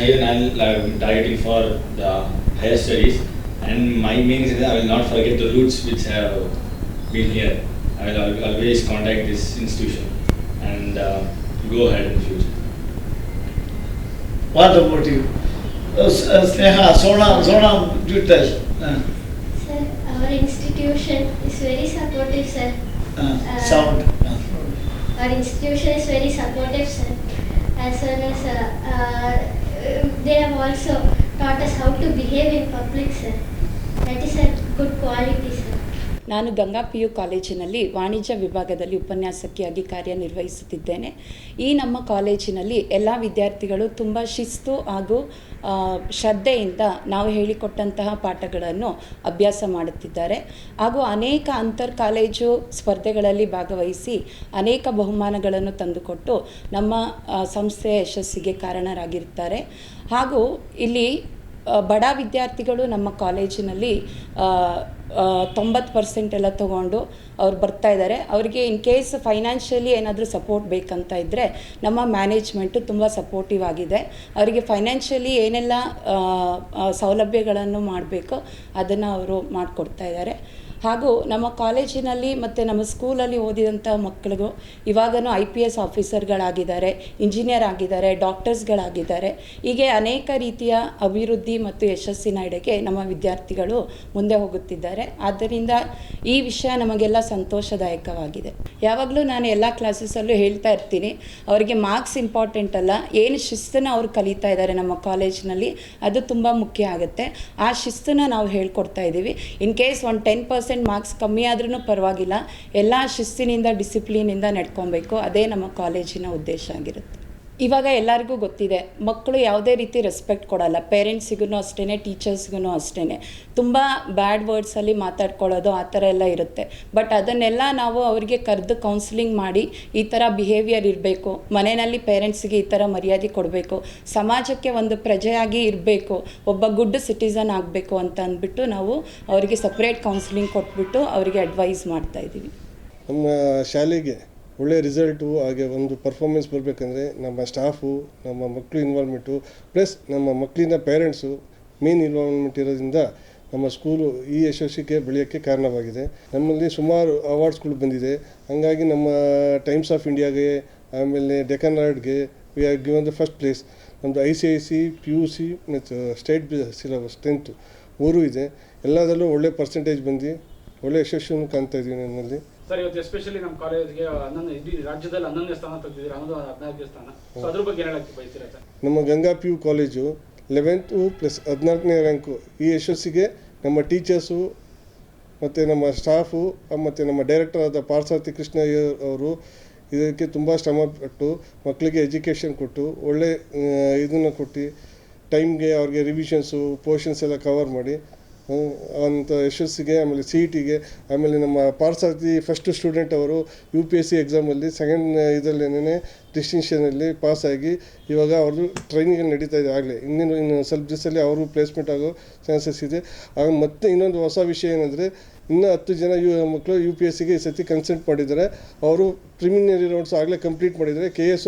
Even I'm targeting for the higher studies, and my main is that I will not forget the roots which have been here. I will always contact this institution and uh, go ahead in the future. What about you? Uh, uh, Sneha, Sona, Sona, you tell. Uh, Sir, our institution is very supportive, sir. uh, Uh, sound. Uh. our institution is very supportive, sir. As well as uh, uh, they have also taught us how to behave in public, sir. ನಾನು ಗಂಗಾ ಪಿ ಯು ಕಾಲೇಜಿನಲ್ಲಿ ವಾಣಿಜ್ಯ ವಿಭಾಗದಲ್ಲಿ ಉಪನ್ಯಾಸಕಿಯಾಗಿ ಕಾರ್ಯನಿರ್ವಹಿಸುತ್ತಿದ್ದೇನೆ. ಈ ನಮ್ಮ ಕಾಲೇಜಿನಲ್ಲಿ ಎಲ್ಲ ವಿದ್ಯಾರ್ಥಿಗಳು ತುಂಬ ಶಿಸ್ತು ಹಾಗೂ ಶ್ರದ್ಧೆಯಿಂದ ನಾವು ಹೇಳಿಕೊಟ್ಟಂತಹ ಪಾಠಗಳನ್ನು ಅಭ್ಯಾಸ ಮಾಡುತ್ತಿದ್ದಾರೆ. ಹಾಗೂ ಅನೇಕ ಅಂತರ್ ಕಾಲೇಜು ಸ್ಪರ್ಧೆಗಳಲ್ಲಿ ಭಾಗವಹಿಸಿ ಅನೇಕ ಬಹುಮಾನಗಳನ್ನು ತಂದುಕೊಟ್ಟು ನಮ್ಮ ಸಂಸ್ಥೆಯ ಯಶಸ್ಸಿಗೆ ಕಾರಣರಾಗಿರ್ತಾರೆ. ಹಾಗೂ ಇಲ್ಲಿ ಬಡ ವಿದ್ಯಾರ್ಥಿಗಳು ನಮ್ಮ ಕಾಲೇಜಿನಲ್ಲಿ ತೊಂಬತ್ತು ಪರ್ಸೆಂಟ್ ಎಲ್ಲ ತೊಗೊಂಡು ಅವ್ರು ಬರ್ತಾ ಇದ್ದಾರೆ. ಅವರಿಗೆ ಇನ್ ಕೇಸ್ ಫೈನಾನ್ಷಿಯಲಿ ಏನಾದರೂ ಸಪೋರ್ಟ್ ಬೇಕಂತ ಇದ್ದರೆ ನಮ್ಮ ಮ್ಯಾನೇಜ್ಮೆಂಟು ತುಂಬ ಸಪೋರ್ಟಿವ್ ಆಗಿದೆ. ಅವರಿಗೆ ಫೈನಾನ್ಷಿಯಲಿ ಏನೆಲ್ಲ ಸೌಲಭ್ಯಗಳನ್ನು ಮಾಡಬೇಕು ಅದನ್ನು ಅವರು ಮಾಡಿಕೊಡ್ತಾ ಇದ್ದಾರೆ. ಹಾಗೂ ನಮ್ಮ ಕಾಲೇಜಿನಲ್ಲಿ ಮತ್ತು ನಮ್ಮ ಸ್ಕೂಲಲ್ಲಿ ಓದಿದಂಥ ಮಕ್ಕಳಿಗೂ ಇವಾಗನೂ ಐ ಪಿ ಎಸ್ ಆಫೀಸರ್ಗಳಾಗಿದ್ದಾರೆ, ಇಂಜಿನಿಯರ್ ಆಗಿದ್ದಾರೆ, ಡಾಕ್ಟರ್ಸ್ಗಳಾಗಿದ್ದಾರೆ. ಹೀಗೆ ಅನೇಕ ರೀತಿಯ ಅಭಿವೃದ್ಧಿ ಮತ್ತು ಯಶಸ್ಸಿನ ಎಡೆಗೆ ನಮ್ಮ ವಿದ್ಯಾರ್ಥಿಗಳು ಮುಂದೆ ಹೋಗುತ್ತಿದ್ದಾರೆ. ಆದ್ದರಿಂದ ಈ ವಿಷಯ ನಮಗೆಲ್ಲ ಸಂತೋಷದಾಯಕವಾಗಿದೆ. ಯಾವಾಗಲೂ ನಾನು ಎಲ್ಲ ಕ್ಲಾಸಸ್ಸಲ್ಲೂ ಹೇಳ್ತಾ ಇರ್ತೀನಿ, ಅವರಿಗೆ ಮಾರ್ಕ್ಸ್ ಇಂಪಾರ್ಟೆಂಟ್ ಅಲ್ಲ, ಏನು ಶಿಸ್ತನ್ನು ಅವ್ರು ಕಲಿತಾ ಇದ್ದಾರೆ ನಮ್ಮ ಕಾಲೇಜಿನಲ್ಲಿ, ಅದು ತುಂಬ ಮುಖ್ಯ ಆಗುತ್ತೆ. ಆ ಶಿಸ್ತನ್ನು ನಾವು ಹೇಳ್ಕೊಡ್ತಾ ಇದ್ದೀವಿ. ಇನ್ ಕೇಸ್ ಒಂದು ಟೆನ್ ಪರ್ಸೆಂಟ್ ಮಾರ್ಕ್ಸ್ ಕಮ್ಮಿ ಆದ್ರೂ ಪರವಾಗಿಲ್ಲ. ಎಲ್ಲ ಶಿಸ್ತಿನಿಂದ ಡಿಸಿಪ್ಲಿನಿಂದ ನಡ್ಕೊಬೇಕು. ಅದೇ ನಮ್ಮ ಕಾಲೇಜಿನ ಉದ್ದೇಶ ಆಗಿರುತ್ತೆ. ಇವಾಗ ಎಲ್ಲರಿಗೂ ಗೊತ್ತಿದೆ, ಮಕ್ಕಳು ಯಾವುದೇ ರೀತಿ ರೆಸ್ಪೆಕ್ಟ್ ಕೊಡಲ್ಲ. ಪೇರೆಂಟ್ಸಿಗೂ ಅಷ್ಟೇ ಟೀಚರ್ಸ್ಗೂ ಅಷ್ಟೇ ತುಂಬ ಬ್ಯಾಡ್ ವರ್ಡ್ಸಲ್ಲಿ ಮಾತಾಡ್ಕೊಳ್ಳೋದು ಆ ಥರ ಎಲ್ಲ ಇರುತ್ತೆ. ಬಟ್ ಅದನ್ನೆಲ್ಲ ನಾವು ಅವರಿಗೆ ಕರೆದು ಕೌನ್ಸಿಲಿಂಗ್ ಮಾಡಿ ಈ ಥರ ಬಿಹೇವಿಯರ್ ಇರಬೇಕು. ಮನೆಯಲ್ಲಿ ಪೇರೆಂಟ್ಸ್ಗೆ ಈ ಥರ ಮರ್ಯಾದೆ ಕೊಡಬೇಕು. ಸಮಾಜಕ್ಕೆ ಒಂದು ಪ್ರಜೆಯಾಗಿ ಇರಬೇಕು. ಒಬ್ಬ ಗುಡ್ ಸಿಟಿಸನ್ ಆಗಬೇಕು ಅಂತ ಅಂದ್ಬಿಟ್ಟು ನಾವು ಅವರಿಗೆ ಸಪ್ರೇಟ್ ಕೌನ್ಸಿಲಿಂಗ್ ಕೊಟ್ಬಿಟ್ಟು ಅವರಿಗೆ ಅಡ್ವೈಸ್ ಮಾಡ್ತಾ ಇದ್ದೀವಿ. ನಮ್ಮ ಶಾಲೆಗೆ ಒಳ್ಳೆಯ ರಿಸಲ್ಟು ಹಾಗೆ ಒಂದು ಪರ್ಫಾರ್ಮೆನ್ಸ್ ಬರಬೇಕಂದ್ರೆ ನಮ್ಮ ಸ್ಟಾಫು ನಮ್ಮ ಮಕ್ಕಳು ಇನ್ವಾಲ್ವ್ಮೆಂಟು ಪ್ಲಸ್ ನಮ್ಮ ಮಕ್ಕಳಿಂದ ಪೇರೆಂಟ್ಸು ಮೇನ್ ಇನ್ವಾಲ್ವ್ಮೆಂಟ್ ಇರೋದ್ರಿಂದ ನಮ್ಮ ಸ್ಕೂಲು ಈ ಯಶಸ್ಸಿಗೆ ಬೆಳೆಯೋಕ್ಕೆ ಕಾರಣವಾಗಿದೆ. ನಮ್ಮಲ್ಲಿ ಸುಮಾರು ಅವಾರ್ಡ್ಸ್ಗಳು ಬಂದಿದೆ. ಹಾಗಾಗಿ ನಮ್ಮ ಟೈಮ್ಸ್ ಆಫ್ ಇಂಡಿಯಾಗೆ ಆಮೇಲೆ Deccan ಆರ್ಡ್ಗೆ V R given the first place ನಮ್ಮದು I C I C P U C ಮತ್ತು ಸ್ಟೇಟ್ ಸಿಲಬಸ್ ಟೆಂತು ಮೂರೂ ಇದೆ. ಎಲ್ಲದರಲ್ಲೂ ಒಳ್ಳೆ ಪರ್ಸೆಂಟೇಜ್ ಬಂದು, ಒಳ್ಳೆ ಯಶಸ್ಸನ್ನು ಕಾಣ್ತಾ ಇದ್ದೀವಿ ನನ್ನಲ್ಲಿ ಸರ್, ಇವತ್ತು ಎಸ್ಪೆಷಲಿ ನಮ್ಮ ಕಾಲೇಜ್ಗೆ ಹನ್ನೊಂದು, ಇಡೀ ರಾಜ್ಯದಲ್ಲಿ ಹನ್ನೊಂದನೇ ಸ್ಥಾನ ತೆಗೆದಿದ್ದೀರಾ ಅನ್ನೋದು ಹದಿನಾಲ್ಕನೇ ಸ್ಥಾನ. ಸೊ ಅದ್ರ ಬಗ್ಗೆ ಹೇಳಕ್ಕೆ ಬಯಸ್ತೀರಾ ಸರ್? ನಮ್ಮ Ganga P U college eleventh plus ಹದಿನಾಲ್ಕನೇ ರ್ಯಾಂಕು ಈ ಯಶಸ್ಸಿಗೆ ನಮ್ಮ ಟೀಚರ್ಸು ಮತ್ತು ನಮ್ಮ ಸ್ಟಾಫು ಮತ್ತು ನಮ್ಮ ಡೈರೆಕ್ಟರ್ ಆದ ಪಾರ್ಸಾರ್ಥಿ ಕೃಷ್ಣ ಅವರು ಇದಕ್ಕೆ ತುಂಬ ಶ್ರಮ ಪಟ್ಟು ಮಕ್ಕಳಿಗೆ ಎಜುಕೇಷನ್ ಕೊಟ್ಟು, ಒಳ್ಳೆ ಇದನ್ನು ಕೊಟ್ಟು ಟೈಮ್ಗೆ ಅವ್ರಿಗೆ ರಿವಿಷನ್ಸು ಪೋರ್ಷನ್ಸ್ ಎಲ್ಲ ಕವರ್ ಮಾಡಿ ಅಂಥ ಯಶಸ್ಸಿಗೆ, ಆಮೇಲೆ ಸಿ ಇ ಟಿಗೆ ಆಮೇಲೆ ನಮ್ಮ ಪಾರ್ಸಾರ್ಥಿ ಫಸ್ಟ್ ಸ್ಟೂಡೆಂಟ್ ಅವರು ಯು ಪಿ ಎಸ್ ಸಿ ಎಕ್ಸಾಮಲ್ಲಿ ಸೆಕೆಂಡ್ ಇದರಲ್ಲೇನೆ ಡಿಸ್ಟಿಂಕ್ಷನಲ್ಲಿ ಪಾಸಾಗಿ ಇವಾಗ ಅವ್ರದ್ದು ಟ್ರೈನಿಂಗ್ ನಡೀತಾ ಇದೆ. ಆಗಲೇ ಇನ್ನೇನು, ಇನ್ನು ಸ್ವಲ್ಪ ದಿವಸದಲ್ಲಿ ಅವರು ಪ್ಲೇಸ್ಮೆಂಟ್ ಆಗೋ ಚಾನ್ಸಸ್ ಇದೆ. ಆಗ ಮತ್ತೆ ಇನ್ನೊಂದು ಹೊಸ ವಿಷಯ ಏನಂದರೆ, ಇನ್ನೂ ಹತ್ತು ಜನ ಯು ಮಕ್ಕಳು ಯು ಪಿ ಎಸ್ ಸಿಗೆ ಈ ಸತಿ ಕನ್ಸಲ್ಟ್ ಮಾಡಿದ್ದಾರೆ. ಅವರು ಪ್ರಿಮಿನರಿ ರೌಂಡ್ಸ್ ಆಗಲೇ ಕಂಪ್ಲೀಟ್ ಮಾಡಿದ್ದಾರೆ. ಕೆ ಎಸ್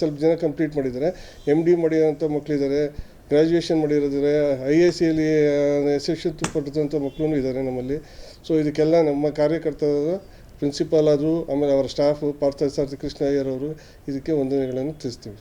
ಸ್ವಲ್ಪ ಜನ ಕಂಪ್ಲೀಟ್ ಮಾಡಿದ್ದಾರೆ. ಎಂ ಡಿ ಮಾಡಿರೋಂಥ ಮಕ್ಕಳಿದ್ದಾರೆ ಗ್ರ್ಯಾಜುಯೇಷನ್ ಮಾಡಿರೋದ್ರೆ ಐ ಎ ಸಿಯಲ್ಲಿ ಯಶಸ್ವಿ ಪಡೆದಂಥ ಮಕ್ಕಳು ಇದ್ದಾರೆ ನಮ್ಮಲ್ಲಿ. ಸೊ ಇದಕ್ಕೆಲ್ಲ ನಮ್ಮ ಕಾರ್ಯಕರ್ತರಾದ ಪ್ರಿನ್ಸಿಪಾಲ್ ಆದರು, ಆಮೇಲೆ ಅವರ ಸ್ಟಾಫು ಪಾರ್ಥಸಾರಥಿ ಕೃಷ್ಣ ಅಯ್ಯರ್ ಅವರು ಇದಕ್ಕೆ ವಂದನೆಗಳನ್ನು ತಿಳಿಸ್ತೀವಿ.